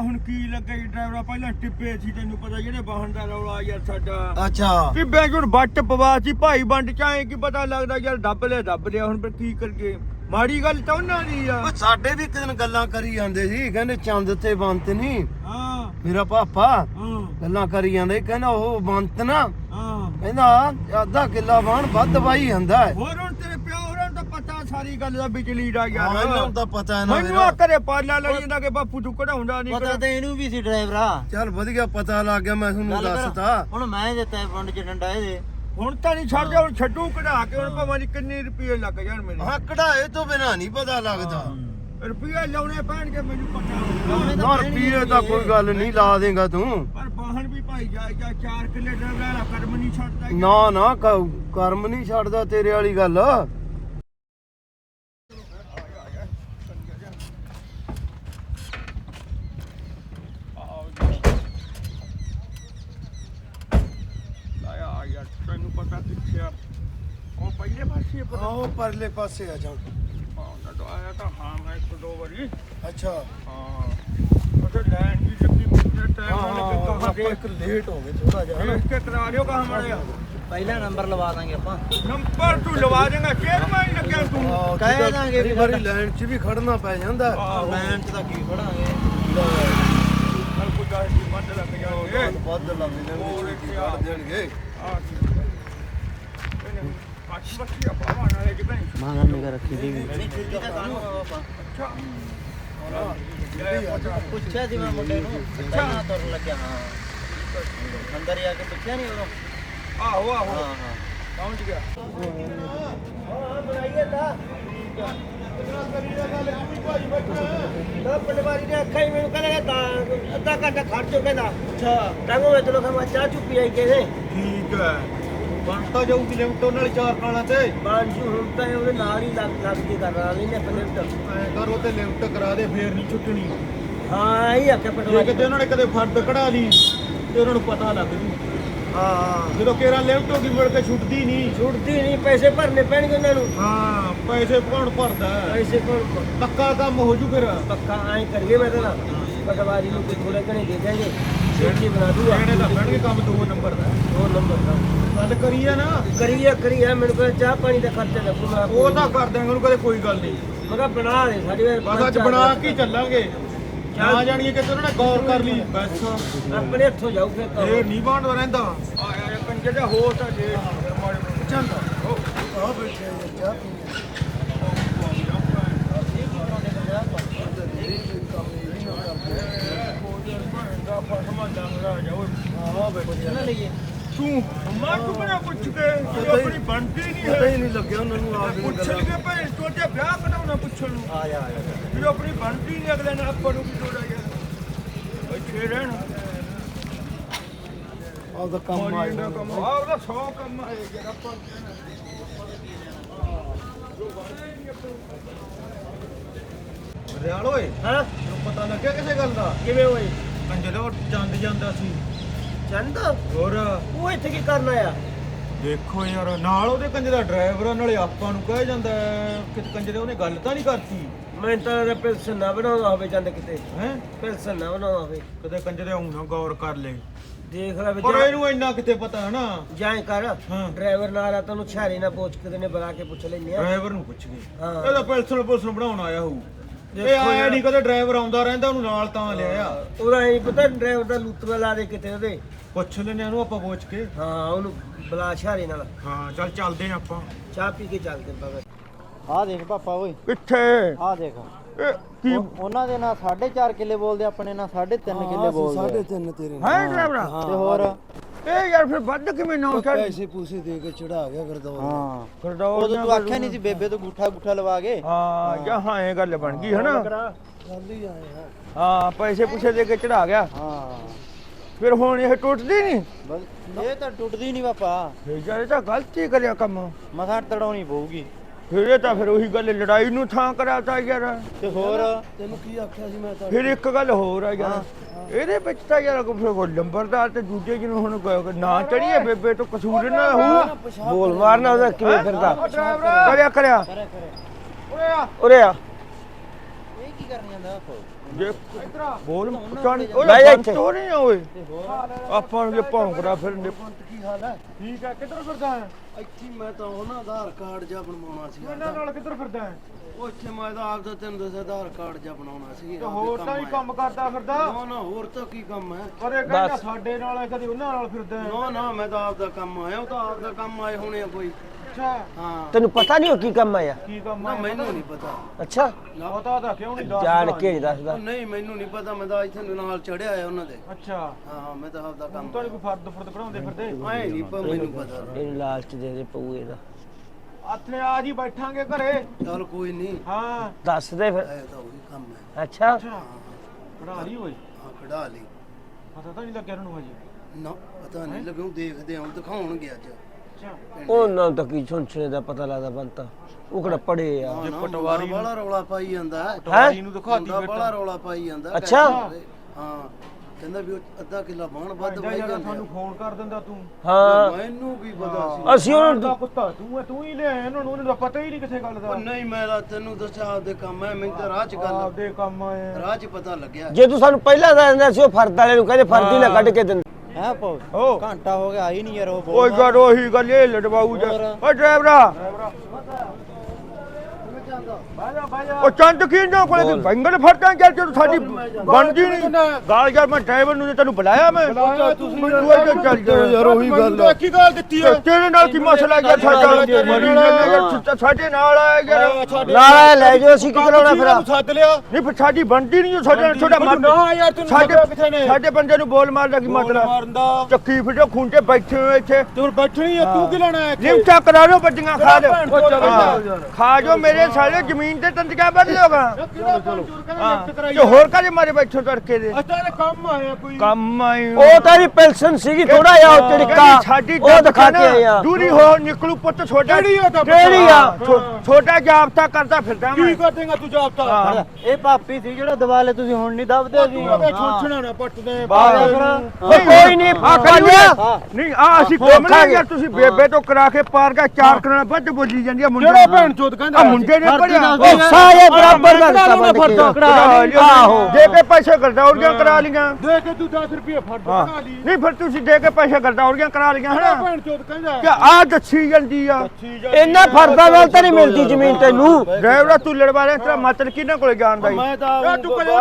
A: ਹੁਣ ਕੀ ਲੱਗਾ ਜੀ ਡਰਾਈਵਰ? ਪਹਿਲਾਂ ਟਿੱਪੇ ਸੀ ਤੈਨੂੰ ਪਤਾ ਜਿਹੜੇ ਵਾਹਨ ਦਾ ਰੌਲਾ ਯਾਰ ਸਾਡਾ।
C: ਅੱਛਾ।
A: ਟਿੱਬੇ ਜੁੜ ਵੱਟ ਪਵਾ ਸੀ ਭਾਈ ਵੰਡ ਚਾਹੇ ਕੀ ਪਤਾ ਲੱਗਦਾ ਯਾਰ ਦੱਬ ਲਿਆ ਦੱਬ ਲਿਆ ਹੁਣ ਫਿਰ ਕੀ ਕਰੀਏ? ਮਾੜੀ ਗੱਲ ਤਾਂ ਉਹਨਾਂ ਦੀ ਆ।
C: ਉਹ ਸਾਡੇ ਵੀ ਇੱਕ ਦਿਨ ਗੱਲਾਂ ਕਰੀ ਜਾਂਦੇ ਸੀ ਕਹਿੰਦੇ ਚੰਦ ਤੇ ਬੰਤ ਨਹੀਂ
A: ਹਾਂ।
C: ਮੇਰਾ ਪਾਪਾ
A: ਹਾਂ।
C: ਗੱਲਾਂ ਕਰੀ ਜਾਂਦੇ ਕਹਿੰਦਾ ਉਹ ਬੰਤ ਨਾ
A: ਹਾਂ।
C: ਕਹਿੰਦਾ ਅੱਧਾ ਕਿੱਲਾ ਬਾਣ ਵੱਧ ਵਾਈ ਜਾਂਦਾ ਹੈ।
A: ਹੋਰ ਹੁਣ ਤੇਰੇ ਪਿਓ ਹੋਰਾਂ ਨੂੰ ਤਾਂ ਪਤਾ ਸਾਰੀ ਗੱਲ ਦਾ ਬਿਜਲੀ ਦਾ ਯਾਰ।
C: ਹਾਂ, ਇਹਨਾਂ ਨੂੰ ਤਾਂ ਪਤਾ ਹੈ ਨਾ
A: ਮੈਨੂੰ। ਆ ਕਰੇ ਪਾਲਾ ਲਈ ਜਾਂਦਾ ਕਿ ਬਾਪੂ ਤੂੰ ਕਢਾਉਂਦਾ ਨਹੀਂ
B: ਪਤਾ ਤਾਂ ਇਹਨੂੰ ਵੀ ਸੀ ਡਰਾਈਵਰਾ
C: ਚੱਲ ਵਧੀਆ ਪਤਾ ਲੱਗ ਗਿਆ ਮੈਂ ਤੁਹਾਨੂੰ। ਦੱਸਤਾ।
B: ਹੁਣ ਮੈਂ ਦਿੱਤਾ ਫੰਡ ਚ ਡੰਡਾ ਇਹਦੇ।
A: ਹੁਣ ਤਾਂ ਨਹੀਂ ਛੱਡ ਜਾ ਹੁਣ ਛੱਡੂ ਕਢਾ ਕੇ ਹੁਣ ਭਾਵੇਂ ਕਿੰਨੇ ਰੁਪਏ ਲੱਗ ਜਾਣ ਮੇਰੇ।
C: ਹਾਂ ਕਢਾਏ ਤੋਂ ਬਿਨਾ ਨਹੀਂ ਪਤਾ ਲੱਗਦਾ।
A: ਰੁਪਏ ਲਾਉਣੇ ਪੈਣਗੇ ਮੈਨੂੰ ਪਤਾ।
C: ਨਾ ਰੁਪਈਏ ਤਾਂ ਕੋਈ ਗੱਲ ਨਹੀਂ ਲਾ ਦੇਗਾ ਤੂੰ।
A: ਪਰ ਬਾਹਨ ਵੀ ਭਾਈ ਜਾ ਜਾ 4 ਕਿੱਲੇ ਡਰਾਈਵਰ ਵਾਲਾ ਕਰਮ ਨਹੀਂ ਛੱਡਦਾ।
C: ਨਾ ਨਾ ਕਰਮ ਨਹੀਂ ਛੱਡਦਾ ਤੇਰੇ ਵਾਲੀ ਗੱਲ
A: ਲਾਇਆ ਯਾਰ ਤੈਨੂੰ ਪਤਾ ਕਿੱਥੇ ਆ ਉਹ ਪਾਸੇ ਪਤਾ।
C: ਆਓ ਪਰਲੇ ਪਾਸੇ ਆ ਜਾ
A: ਹਾਂ ਤਾਂ ਆਇਆ ਤਾਂ ਹਾਂ ਮੈਂ ਇੱਕ ਦੋ ਵਾਰੀ।
C: ਅੱਛਾ।
A: ਹਾਂ। ਉਹ ਲੈਣ ਦੀ ਲੱਗੀ ਮੁੱਦੇ ਟਾਈਮ
C: ਹਾਂ
A: ਨਾਲ
C: ਹਾਂ
A: ਕਹਾਂ
C: ਆਪਾਂ ਇੱਕ ਲੇਟ ਹੋ ਗਏ ਥੋੜਾ ਜਿਹਾ
A: ਦੇਖ ਕੇ ਕਰਾ ਲਿਓ ਕਹਾਂ ਮੜਿਆ
B: ਪਹਿਲਾ ਨੰਬਰ ਲਵਾ ਦਾਂਗੇ ਆਪਾਂ।
A: ਨੰਬਰ ਤੂੰ ਲਵਾ ਦੇਗਾ ਚੇਅਰਮੈਨ ਹੀ ਲੱਗਿਆ ਤੂੰ?
C: ਹਾਂ,
B: ਕਹਿ
C: ਜਿੱਦਾਂ
B: ਦਾਂਗੇ ਵੀ
C: ਕਈ ਵਾਰੀ
B: ਸਾਡਾ-
C: ਲਾਈਨ 'ਚ ਵੀ ਖੜਨਾ ਪੈ ਜਾਂਦਾ।
A: ਆਹੋ।
B: ਲੈਣ ਚ ਤਾਂ ਕੀ ਖੜਾਂਗੇ?
A: ਕੱਲ ਕੋਈ ਗੱਲ ਦੀ ਬੰਦ ਲੱਗ ਜਾਓਗੇ
C: ਵੱਧ ਲੱਗ ਜਾਣਗੇ ਛੇਤੀ ਕੱਢ ਦੇਣਗੇ
A: ਆ ਪਾਛ ਬੱਚੀ
B: ਰੱਖੀ ਦੀ ਪੁੱਛਿਆ ਸੀ ਮੈਂ ਮੁੰਡੇ ਨੂੰ। ਪਹਿਲਾਂ ਤੁਰਨ ਲੱਗਿਆ ਹਾਂ ਅੰਦਰ ਹੀ ਆ ਕੇ ਪੁੱਛਿਆ ਨਹੀਂ ਉਦੋਂ
A: ਆਹੋ ਆਹੋ
B: ਹਾਂ ਹਾਂ
A: ਪਹੁੰਚ ਗਿਆ
B: ਹਾਂ ਬਣਾਈਏ ਤਾਂ ਪਟਵਾਰੀ ਨੇ ਅੱਖਾਂ ਹੀ ਮੈਨੂੰ ਕਹਿੰਦਾ ਤਾਂ ਅੱਧਾ ਘੰਟਾ ਖੜ ਚੋ ਕਹਿੰਦਾ ਅੱਛਾ ਟਾਂਗੋ ਮੈਂ ਤੈਨੂੰ ਕਹਾਂ ਚਾਹ ਚੁੱਪੀ ਆਈ ਕਿਹਦੇ
A: ਠੀਕ ਹੈ ਬੰਟਾ ਜਾਊਗੀ ਲਿਮਟੋ ਨਾਲ ਚਾਰ ਕਾਲਾਂ ਤੇ।
B: ਬਾਂਜੂ ਹੁਣ ਤਾਂ ਉਹਦੇ ਨਾਲ ਹੀ ਲੱਗ ਲੱਗ ਕੇ ਕਰਨ ਵਾਲੀ ਨੇ ਪਲੇਟ
A: ਐ ਕਰੋ ਤੇ ਲਿਮਟ ਕਰਾ ਦੇ ਫੇਰ ਨਹੀਂ ਛੁੱਟਣੀ।
B: ਹਾਂ ਇਹ ਆਖਿਆ
A: ਜੇ ਕਿਤੇ ਉਹਨਾਂ ਨੇ ਕਦੇ ਫਰਦ ਕਢਾ ਲਈ ਤੇ ਉਹਨਾਂ ਨੂੰ ਪਤਾ ਲੱਗ ਜੂ।
B: ਹਾਂ।
A: ਜਦੋਂ ਕੇਰਾ ਲਿਮਟ ਹੋ ਗਈ ਮੁੜ ਕੇ ਛੁੱਟਦੀ ਨਹੀਂ।
B: ਛੁੱਟਦੀ ਨਹੀਂ ਪੈਸੇ ਭਰਨੇ ਪੈਣਗੇ ਉਹਨਾਂ ਨੂੰ।
A: ਹਾਂ ਪੈਸੇ ਕੌਣ ਭਰਦਾ? ਹੈ?
B: ਪੈਸੇ ਕੋਲ
A: ਪੱਕਾ ਕੰਮ ਹੋ ਜੂ ਫਿਰ।
B: ਪੱਕਾ ਐਂ ਕਰੀਏ ਮੈਂ ਤਾਂ ਨਾ ਪਟਵਾਰੀ ਨੂੰ ਕੋਈ ਥੋੜੇ ਘਣੇ ਦੇ ਦਿਆਂਗੇ। ਛੇਤੀ ਬਣਾ ਦੂਗਾ
A: ਇਹਨੇ ਤਾਂ ਬਹਿਣਗੇ ਕੰਮ ਦੋ ਨੰਬਰ ਦਾ
B: ਦੋ ਨੰਬਰ ਦਾ
A: ਗੱਲ ਕਰੀਏ ਨਾ
B: ਕਰੀਏ ਕਰੀਏ ਮੈਨੂੰ ਕਹਿੰਦਾ ਚਾਹ ਪਾਣੀ ਦਾ ਖਰਚਾ ਲੱਗੂ ਮੈਂ
A: ਉਹ ਤਾਂ ਕਰ ਦਾਂਗੇ ਉਹਨੂੰ ਕਦੇ ਕੋਈ ਗੱਲ ਨਹੀਂ।
B: ਮੈਂ ਕਿਹਾ ਬਣਾ ਦੇ ਸਾਡੀ ਵਾਰ
A: ਬਸ ਅੱਜ ਬਣਾ ਕੇ ਚੱਲਾਂਗੇ। ਨਾ ਜਾਣੀਏ ਕਿ ਉਹਨਾਂ ਨੇ ਗੌਰ ਕਰ ਲਈ। ਬਸ
B: ਆਪਣੇ ਹੱਥੋਂ ਜਾਊ ਫਿਰ ਤਾਂ
A: ਫੇਰ ਨਹੀਂ ਬਾਂਢ ਰਹਿੰਦਾ। ਆਇਆ ਕੰਜੇ ਦਾ ਹੋਰ ਤਾਂ ਜੇ। ਚੰਗਾ
C: ਆ ਬੈਠੇ ਆ ਜੀ, ਚਾਹ ਪੀ ਆ ਬੈਠੇ
B: ਨਾ ਲਈਏ
A: ਤੂੰ ਮਾਂ ਤੂੰ ਬਣਾ ਪੁੱਛ ਕੇ ਤੂੰ ਆਪਣੀ ਬਣਦੀ ਨਹੀਂ
C: ਪਤਾ
A: ਹੈ?
C: ਹੀ ਨਹੀਂ ਲੱਗਿਆ ਉਹਨਾਂ ਨੂੰ ਆਪ
A: ਪੁੱਛ
C: ਨੂੰ
A: ਲਗੇ ਭੈਣ ਤੋਂ ਤੇ ਵਿਆਹ ਕਢਾਉਣਾ ਪੁੱਛਣ ਨੂੰ
B: ਆ ਜਾ ਆ ਜਾ
A: ਵੀ ਆਪਣੀ ਬਣਦੀ ਨਹੀਂ ਅਗਲੇ ਨਾਲ ਆਪਾਂ ਨੂੰ ਕੀ ਲੋੜ ਹੈ ਯਾਰ ਇੱਥੇ ਰਹਿਣ
C: ਆਪਦਾ ਕੰਮ
A: ਮਾਰੀ
C: ਆਇਆ
A: ਨਾ ਕੰਮ ਆਹ ਉਹਦਾ 100 ਕੰਮ ਹੈ ਜਿਹੜਾ ਆਪਾਂ ਰਿਆਲ ਓਏ
B: ਹਾਂ
A: ਪਤਾ ਲੱਗਿਆ ਕਿਸੇ ਗੱਲ ਦਾ?
B: ਕਿਵੇਂ ਹੋਈ
A: ਕੰਜੇ ਦਾ ਚੰਦ ਜਾਂਦਾ ਸੀ।
B: ਚੰਦ?
A: ਹੋਰ?
B: ਉਹ ਇੱਥੇ ਕੀ ਕਰਨ ਆਇਆ?
A: ਦੇਖੋ ਯਾਰ ਨਾਲ ਉਹਦੇ ਕੰਜੇ ਦਾ ਡਰਾਈਵਰ ਨਾਲੇ ਆਪਾਂ ਨੂੰ ਕਹਿ ਜਾਂਦਾ ਹੈ ਕਿ ਕੰਜੇ ਦੇ ਉਹਨੇ ਗੱਲ ਤਾਂ ਨਹੀਂ ਕਰਤੀ।
B: ਮੈਂ ਤਾਂ ਪੈਸੇ ਨਾ ਬਣਾਉਣਾ ਹੋਵੇ ਚੰਦ ਕਿਤੇ।
A: ਹੈ?
B: ਪੈਸੇ ਨਾ ਬਣਾਉਣਾ ਹੋਵੇ।
A: ਕਦੇ ਕੰਜੇ ਦੇ ਹੁਣ ਗੌਰ ਕਰ ਲੈ।
B: ਦੇਖ ਲੈ
A: ਪਰ
B: ਵਿੱਚ
A: ਇਹਨੂੰ ਇੰਨਾ ਕਿਤੇ ਪਤਾ ਹੈ ਨਾ।
B: ਜਾਏ ਕਰ
A: ਹਾਂ।
B: ਡਰਾਈਵਰ ਨਾਲ ਆ ਤੈਨੂੰ ਛਾਰੇ ਨਾ ਪੋਚ ਕੇ ਨੇ ਬੁਲਾ ਕੇ ਪੁੱਛ ਲੈਨੇ ਆ।
A: ਡਰਾਈਵਰ ਨੂੰ ਪੁੱਛ ਗਏ।
B: ਹਾਂ।
A: ਇਹਦਾ ਪੈਲਸਨ ਪੁਲਸਨ ਬਣਾਉਣ ਆਇਆ ਹੋਊ। ਇਹ ਆਇਆ। ਨਹੀਂ ਕਦੇ ਡਰਾਈਵਰ ਆਉਂਦਾ ਰਹਿੰਦਾ ਉਹਨੂੰ ਨਾਲ ਤਾਂ ਲਿਆ।
B: ਉਹਦਾ ਇਹ ਪਤਾ ਡਰਾਈਵਰ ਦਾ ਲੁੱਤਵਾ ਲਾ ਦੇ ਕਿਤੇ ਉਹਦੇ।
A: ਪੁੱਛ ਲੈਨੇ ਉਹਨੂੰ ਆਪਾਂ ਪੁੱਛ ਕੇ।
B: ਹਾਂ ਉਹਨੂੰ ਬੁਲਾ ਨਾਲ।
A: ਹਾਂ ਚੱਲ ਚੱਲਦੇ ਆਂ ਆਪਾਂ।
B: ਚਾਹ ਪੀ ਕੇ ਚੱਲਦੇ ਬਾਬਾ ਆ ਦੇਖ ਪਾਪਾ ਓਏ।
A: ਕਿੱਥੇ?
B: ਆ ਦੇਖ।
A: ਕੀ?
B: ਉਹਨਾਂ ਦੇ ਨਾਲ 4.5 ਕਿੱਲੇ ਬੋਲਦੇ ਆਪਣੇ ਨਾਲ 3.5 ਕਿੱਲੇ ਬੋਲਦੇ
C: ਸਾਢੇ ਤਿੰਨ ਤੇਰੇ ਨਾਲ।
A: ਹੈ ਡਰਾਈਵਰ
B: ਤੇ ਹੋਰ?
A: ਇਹ ਯਾਰ ਫਿਰ ਵੱਧ ਕਿਵੇਂ ਨਾ ਚੜ
C: ਪੈਸੇ ਪੂਸੇ ਦੇ ਕੇ ਚੜਾ ਗਿਆ ਗਰਦੌਰ
B: ਹਾਂ
A: ਗਰਦੌਰ
B: ਉਦੋਂ ਤੂੰ ਆਖਿਆ ਨਹੀਂ ਸੀ ਬੇਬੇ ਤੋਂ ਗੁੱਠਾ ਗੁੱਠਾ ਲਵਾ ਕੇ?
A: ਹਾਂ ਜਹਾਂ ਇਹ ਗੱਲ ਬਣ ਗਈ ਹੈ ਨਾ
C: ਚੱਲ ਹੀ ਆਏ ਆ
A: ਹਾਂ ਪੈਸੇ ਪੁੱਛੇ ਦੇ ਕੇ ਚੜਾ ਗਿਆ।
B: ਹਾਂ।
A: ਫਿਰ ਹੁਣ ਇਹ ਟੁੱਟਦੀ ਨਹੀਂ
B: ਇਹ ਤਾਂ ਟੁੱਟਦੀ ਨਹੀਂ ਪਾਪਾ।
A: ਯਾਰ ਇਹ ਤਾਂ ਗਲਤੀ ਕਰਿਆ ਕੰਮ।
B: ਮਸਾਂ ਤੜਾਉਣੀ ਪਊਗੀ।
A: ਫਿਰ ਇਹ ਤਾਂ ਫਿਰ ਉਹੀ ਗੱਲ ਲੜਾਈ ਨੂੰ ਥਾਂ ਕਰਾਤਾ ਯਾਰ।
B: ਤੇ ਹੋਰ?
C: ਤੈਨੂੰ ਕੀ ਆਖਿਆ ਸੀ ਮੈਂ ਤਾਂ?
A: ਫਿਰ ਇੱਕ ਗੱਲ ਹੋਰ ਆ ਯਾਰ ਇਹਦੇ ਵਿੱਚ ਤਾਂ ਯਾਰ ਕੋਈ ਲੰਬਰਦਾਰ ਤੇ ਦੂਜੇ ਜਿਹਨੂੰ ਹੁਣ ਕ- ਨਾ ਚੜੀਏ ਬੇਬੇ ਤੋਂ ਕਸੂਰ ਨਾ ਹੋਊ।
B: ਬੋਲ ਮਾਰਨਾ ਉਹਦਾ ਕਿਵੇਂ ਫਿਰਦਾ?
A: ਕਰਿਆ ਕਰਿਆ।
B: ਉਰੇ ਆ।
A: ਜੇ ਬੋਲ ਚਣ ਓਏ
B: ਬਹਿ ਜਾ
A: ਬੰਦ
B: ਇੱਥੇ।
A: ਤੋਂ ਨਹੀਂ ਓਏ? ਆਪਾਂ ਨੂੰ ਜੇ ਭੌਂਕਦਾ ਫਿਰ ਨਿ-
C: ਕੀ ਹਾਲ ਹੈ?
A: ਠੀਕ ਹੈ ਕਿੱਧਰ ਫਿਰਦਾ ਹੈ?
C: ਇੱਥੇ ਮੈਂ ਤਾਂ ਉਹਨਾਂ ਆਧਾਰ ਕਾਰਡ ਜਿਹਾ ਬਣਵਾਉਣਾ ਸੀ
A: ਇਹਨਾਂ ਨਾਲ ਕਿੱਧਰ ਫਿਰਦਾ ਹੈ?
C: ਉਹ ਇੱਥੇ ਮੈਂ ਤਾਂ ਆਪ ਦਾ ਤੈਨੂੰ ਦੱਸਿਆ ਆਧਾਰ ਕਾਰਡ ਜਿਹਾ ਬਣਾਉਣਾ ਸੀ
A: ਤੇ ਹੋਰ ਤਾਂ ਹੀ ਕੰਮ ਕਰਦਾ ਫਿਰਦਾ।
C: ਨਾ ਨਾ ਹੋਰ ਤਾਂ ਕੀ ਕੰਮ ਹੈ?
A: ਪਰ ਇਹ ਕਹਿੰਦਾ ਸਾਡੇ ਨਾਲ ਹੈ, ਕਦੇ ਉਹਨਾਂ ਨਾਲ ਫਿਰਦਾ ਹੈ।
C: ਨਾ ਨਾ ਮੈਂ ਤਾਂ ਆਪ ਦਾ ਕੰਮ ਆਇਆ ਉਹ ਤਾਂ ਆਪ ਦਾ ਕੰਮ ਆਏ ਹੋਣੇ ਆ ਕੋਈ।
A: ਅੱਛਾ।
C: ਹਾਂ।
B: ਤੈਨੂੰ ਪਤਾ ਨਹੀਂ ਉਹ ਕੀ ਕੰਮ ਆਇਆ?
A: ਕੀ ਕੰਮ
C: ਨਾ ਮੈਨੂੰ ਨਹੀਂ ਪਤਾ।
B: ਅੱਛਾ।
A: ਪਤਾ ਤਾਂ ਕਿਉਂ ਨਹੀਂ ਦੱਸਦਾ
B: ਜਾਣ ਕੇ ਨਹੀਂ ਦੱਸਦਾ
C: ਨਹੀਂ ਮੈਨੂੰ ਨਹੀਂ ਪਤਾ ਮੈਂ ਤਾਂ ਇੱਥੇ ਨਾਲ ਚੜਿਆ ਆ ਉਹਨਾਂ ਦੇ।
A: ਅੱਛਾ।
C: ਹਾਂ ਮੈਂ ਤਾਂ ਆਪ ਦਾ ਕੰਮ
A: ਤਾਂ ਨੀ ਕੋਈ ਫਰਦ ਫਰਦ ਕਢਾਉਂਦੇ ਫਿਰਦੇ।
C: ਆਏ ਨਹੀਂ ਪਰ ਮੈਨੂੰ ਪਤਾ
B: ਇਹਨੂੰ ਲਾਲਚ ਦੇ ਦੇ ਪਊ ਇਹਦਾ।
A: ਆਥਣੇ ਆ ਜੀ ਬੈਠਾਂਗੇ ਘਰੇ।
C: ਚੱਲ ਕੋਈ ਨਹੀਂ
A: ਹਾਂ।
B: ਦੱਸ ਦੇ ਫਿਰ।
C: ਇਹ ਤਾਂ ਉਹੀ ਕੰਮ ਹੈ।
B: ਅੱਛਾ।
A: ਕਢਾ ਲਈ ਓਏ।
C: ਹਾਂ ਕਢਾ ਲਈ।
A: ਪਤਾ ਤਾਂ ਨਹੀਂ ਲੱਗਿਆ ਇਹਨੂੰ ਹਜੇ।
C: ਨਾ ਪਤਾ ਨਹੀਂ ਲੱਗੂ ਦੇਖਦੇ ਹਾਂ ਦਿਖਾਉਣਗੇ ਅੱਜ।
B: ਉਹਨਾਂ ਨੂੰ ਤਾਂ ਕੀ ਸੁਣਛਣੇ ਦਾ ਪਤਾ ਲੱਗਦਾ ਬੰਤਾ ਉਹ ਕਿਹੜਾ ਪੜੇ ਆ।
C: ਪਟਵਾਰੀ ਬੜਾ ਰੌਲਾ ਪਾਈ ਜਾਂਦਾ। ਹੈ?
A: ਪਟਵਾਰੀ ਨੂੰ ਦਿਖਾਤੀ
C: ਮੁੰਡਾ ਬੜਾ ਰੌਲਾ ਪਾਈ ਜਾਂਦਾ
B: ਅੱਛਾ।
C: ਹਾਂ ਕਹਿੰਦਾ ਵੀ ਉਹ ਅੱਧਾ ਕਿੱਲਾ ਬਾਣ ਵੱਧ ਜਾਂਦੇ
A: ਸਾਨੂੰ ਫੋਨ ਕਰ ਦਿੰਦਾ ਤੂੰ।
B: ਹਾਂ।
C: ਮੈਨੂੰ ਵੀ ਪਤਾ ਸੀ।
B: ਅਸੀਂ ਉਹਨੂੰ
A: ਦਾ ਕੁੱਤਾ ਤੂੰ ਹੈ ਤੂੰ ਹੀ ਲਿਆ ਇਹਨਾਂ ਨੂੰ ਉਹਨੂੰ ਤਾਂ ਪਤਾ ਹੀ ਨਹੀਂ ਕਿਸੇ ਗੱਲ ਦਾ।
C: ਨਹੀਂ ਮੈਂ ਤਾਂ ਤੈਨੂੰ ਦੱਸਿਆ ਆਪਦੇ ਕੰਮ ਹੈ ਮੈਨੂੰ ਤਾਂ ਰਾਹ ਚ ਗੱਲ
A: ਆਪਦੇ ਕੰਮ ਆ।
C: ਰਾਹ ਚ ਪਤਾ ਲੱਗਿਆ।
B: ਜੇ ਤੂੰ ਸਾਨੂੰ ਪਹਿਲਾਂ ਦੱਸ ਦਿੰਦਾ ਸੀ ਉਹ ਫਰਦ ਵਾਲੇ ਨੂੰ ਕਹਿੰਦੇ ਫਰਦੀ ਨਾ ਕੱਢ ਕੇ ਦਿੰਦੇ।
D: ਹੈ ਪੋ
A: ਓ।
D: ਘੰਟਾ ਹੋ ਗਿਆ ਆਈ ਨਹੀਂ ਯਾਰ ਉਹ
A: ਓਏ ਗੱਲ ਉਹੀ ਗੱਲ ਇਹ ਲੜਵਾਊ ਜਾ। ਓ ਡਰਾਈਵਰਾ। ਬਾਜਾ ਬਾਜਾ ਉਹ ਚੰਦ ਕੀ ਨਾ ਕੋਲੇ ਤੂੰ ਬੈਂਗਣ ਫੜਦਾ ਯਾਰ ਜਦੋਂ ਸਾਡੀ ਬਣਦੀ ਨਹੀਂ। ਗਾਲ ਯਾਰ ਮੈਂ ਡਰਾਈਵਰ ਨੂੰ ਤੈਨੂੰ ਬੁਲਾਇਆ ਮੈਂ। ਤੁਸੀਂ ਮੈਨੂੰ ਇੱਥੇ ਚੱਲ ਜਾ।
C: ਯਾਰ ਉਹੀ ਗੱਲ ਹੈ
A: ਕੀ ਗੱਲ ਦਿੱਤੀ ਹੈ ਤੇਰੇ ਨਾਲ ਕੀ ਮਸਲਾ ਯਾਰ ਸਾਡਾ? ਮਰੀ ਜਾਂਦੇ ਸਾਡੇ ਨਾਲ ਆ ਯਾਰ
B: ਨਾਲ ਲੈ ਜਾਓ ਅਸੀਂ ਕੀ ਕਰਾਉਣਾ ਫਿਰ?
A: ਸੱਦ ਲਿਆ? ਨਹੀਂ ਫਿਰ ਸਾਡੀ ਬਣਦੀ ਨਹੀਂ ਸਾਡੇ ਨਾਲ ਛੋਟਾ ਮਰ ਨਾ ਯਾਰ ਤੈਨੂੰ ਸਾਡੇ ਸਾਡੇ ਬੰਦੇ ਨੂੰ ਬੋਲ ਮਾਰਦਾ ਕੀ ਮਤਲਬ? ਚੱਕੀ ਫਿਟੋ ਖੁੰਝੇ ਬੈਠੇ ਹੋਏ ਇੱਥੇ।
D: ਤੂੰ ਬੈਠਣੀ ਆ ਤੂੰ ਕੀ ਲੈਣਾ ਹੈ
A: ਲਿਮਟਾ ਕਰਾ ਲਓ ਬੱਜੀਆਂ ਖਾ ਲਿਓ। ਹਾਂ। ਖਾ ਜੋ ਮੇਰੇ ਸਾਲੇ ਜ਼ਮੀਨ ਤੇ ਤੰਦਕਾ ਵੱਢ ਲਿਓਗਾ ਜੋ ਹੋਰ ਕਾਲੇ ਮਾਰੇ ਬੈਠੋ ਤੜਕੇ ਦੇ?
D: ਕੰਮ ਆਇਆ ਕੋਈ।
A: ਕੰਮ ਆਈ
B: ਉਹ ਤਾਂ ਵੀ ਪੈਨਸ਼ਨ ਸੀਗੀ ਥੋੜਾ ਜਿਹਾ ਉਹ ਚੜਕਾ
A: ਸਾਡੀ
B: ਉਹ ਦਿਖਾ ਕੇ ਆਏ ਆ
A: ਦੂਰੀ ਹੋ ਨਿਕਲੂ ਪੁੱਤ ਛੋਟਾ
D: ਕਿਹੜੀ ਆ
A: ਛੋਟਾ ਜਾਬਤਾ ਕਰਦਾ ਫਿਰਦਾ ਮੈਂ।
D: ਕਰ ਦੇਗਾ ਤੂੰ ਜਾਬਤਾ। ਇਹ ਪਾਪੀ ਸੀ ਜਿਹੜਾ ਦਵਾਲੇ ਤੁਸੀਂ ਹੁਣ ਨਹੀਂ ਦੱਬਦੇ ਸੀ
A: ਛੋਟਣਾ ਨਾ ਪੱਟਦੇ।
B: ਕੋਈ ਨਹੀਂ ਪਾਲਿਆ
A: ਨਹੀਂ ਆ ਅਸੀਂ ਕੋਮਲੇ ਯਾਰ ਤੁਸੀਂ ਬੇਬੇ ਤੋਂ ਕਰਾ ਕੇ ਪਾਰ ਚਾਰ ਕਰਨਾ ਵੱਧ ਬੋਲੀ ਜਾਂਦੀ ਆ ਮੁੰਡੇ
D: ਜਿਹੜਾ ਭੈਣ ਚੋਦ ਕਹਿੰਦਾ
A: ਆ ਮੁੰਡੇ ਨੇ ਪੜਿਆ
B: ਉਹ ਸਾਰੇ ਬਰਾਬਰ ਦਾ ਰਸਤਾ ਬੰਦ ਕੇ ਆਹੋ।
A: ਦੇ ਕੇ ਪੈਸੇ ਕਰਦਾ ਔਰਗੀਆਂ ਕਰਾ ਲੀਆਂ
D: ਦੇ ਕੇ ਤੂੰ 10 ਰੁਪਏ ਫੜ
A: ਹਾਂ। ਨਹੀਂ ਫਿਰ ਤੁਸੀਂ ਦੇ ਕੇ ਪੈਸੇ ਕਰਦਾ ਔਰਗੀਆਂ ਕਰਾ ਲੀਆਂ ਹਨਾ?
D: ਭੈਣ ਚੋਦ ਕਹਿੰਦਾ?
A: ਕਿ ਆ। ਦੱਸੀ ਜਾਂਦੀ ਆ।
B: ਇੰਨਾ ਫਰਦਾ ਨਾਲ ਤਾਂ ਨਹੀਂ ਮਿਲਦੀ ਜ਼ਮੀਨ ਤੈਨੂੰ।
A: ਡਰਾਈਵਰਾ ਤੂੰ ਲੜਵਾ ਰਿਹਾ ਤੇਰਾ ਮਤਲਬ ਕਿਹਨਾਂ ਕੋਲੇ ਜਾਣਦਾ ਈ
C: ਮੈਂ ਤਾਂ
A: ਤੂੰ ਕਦੇ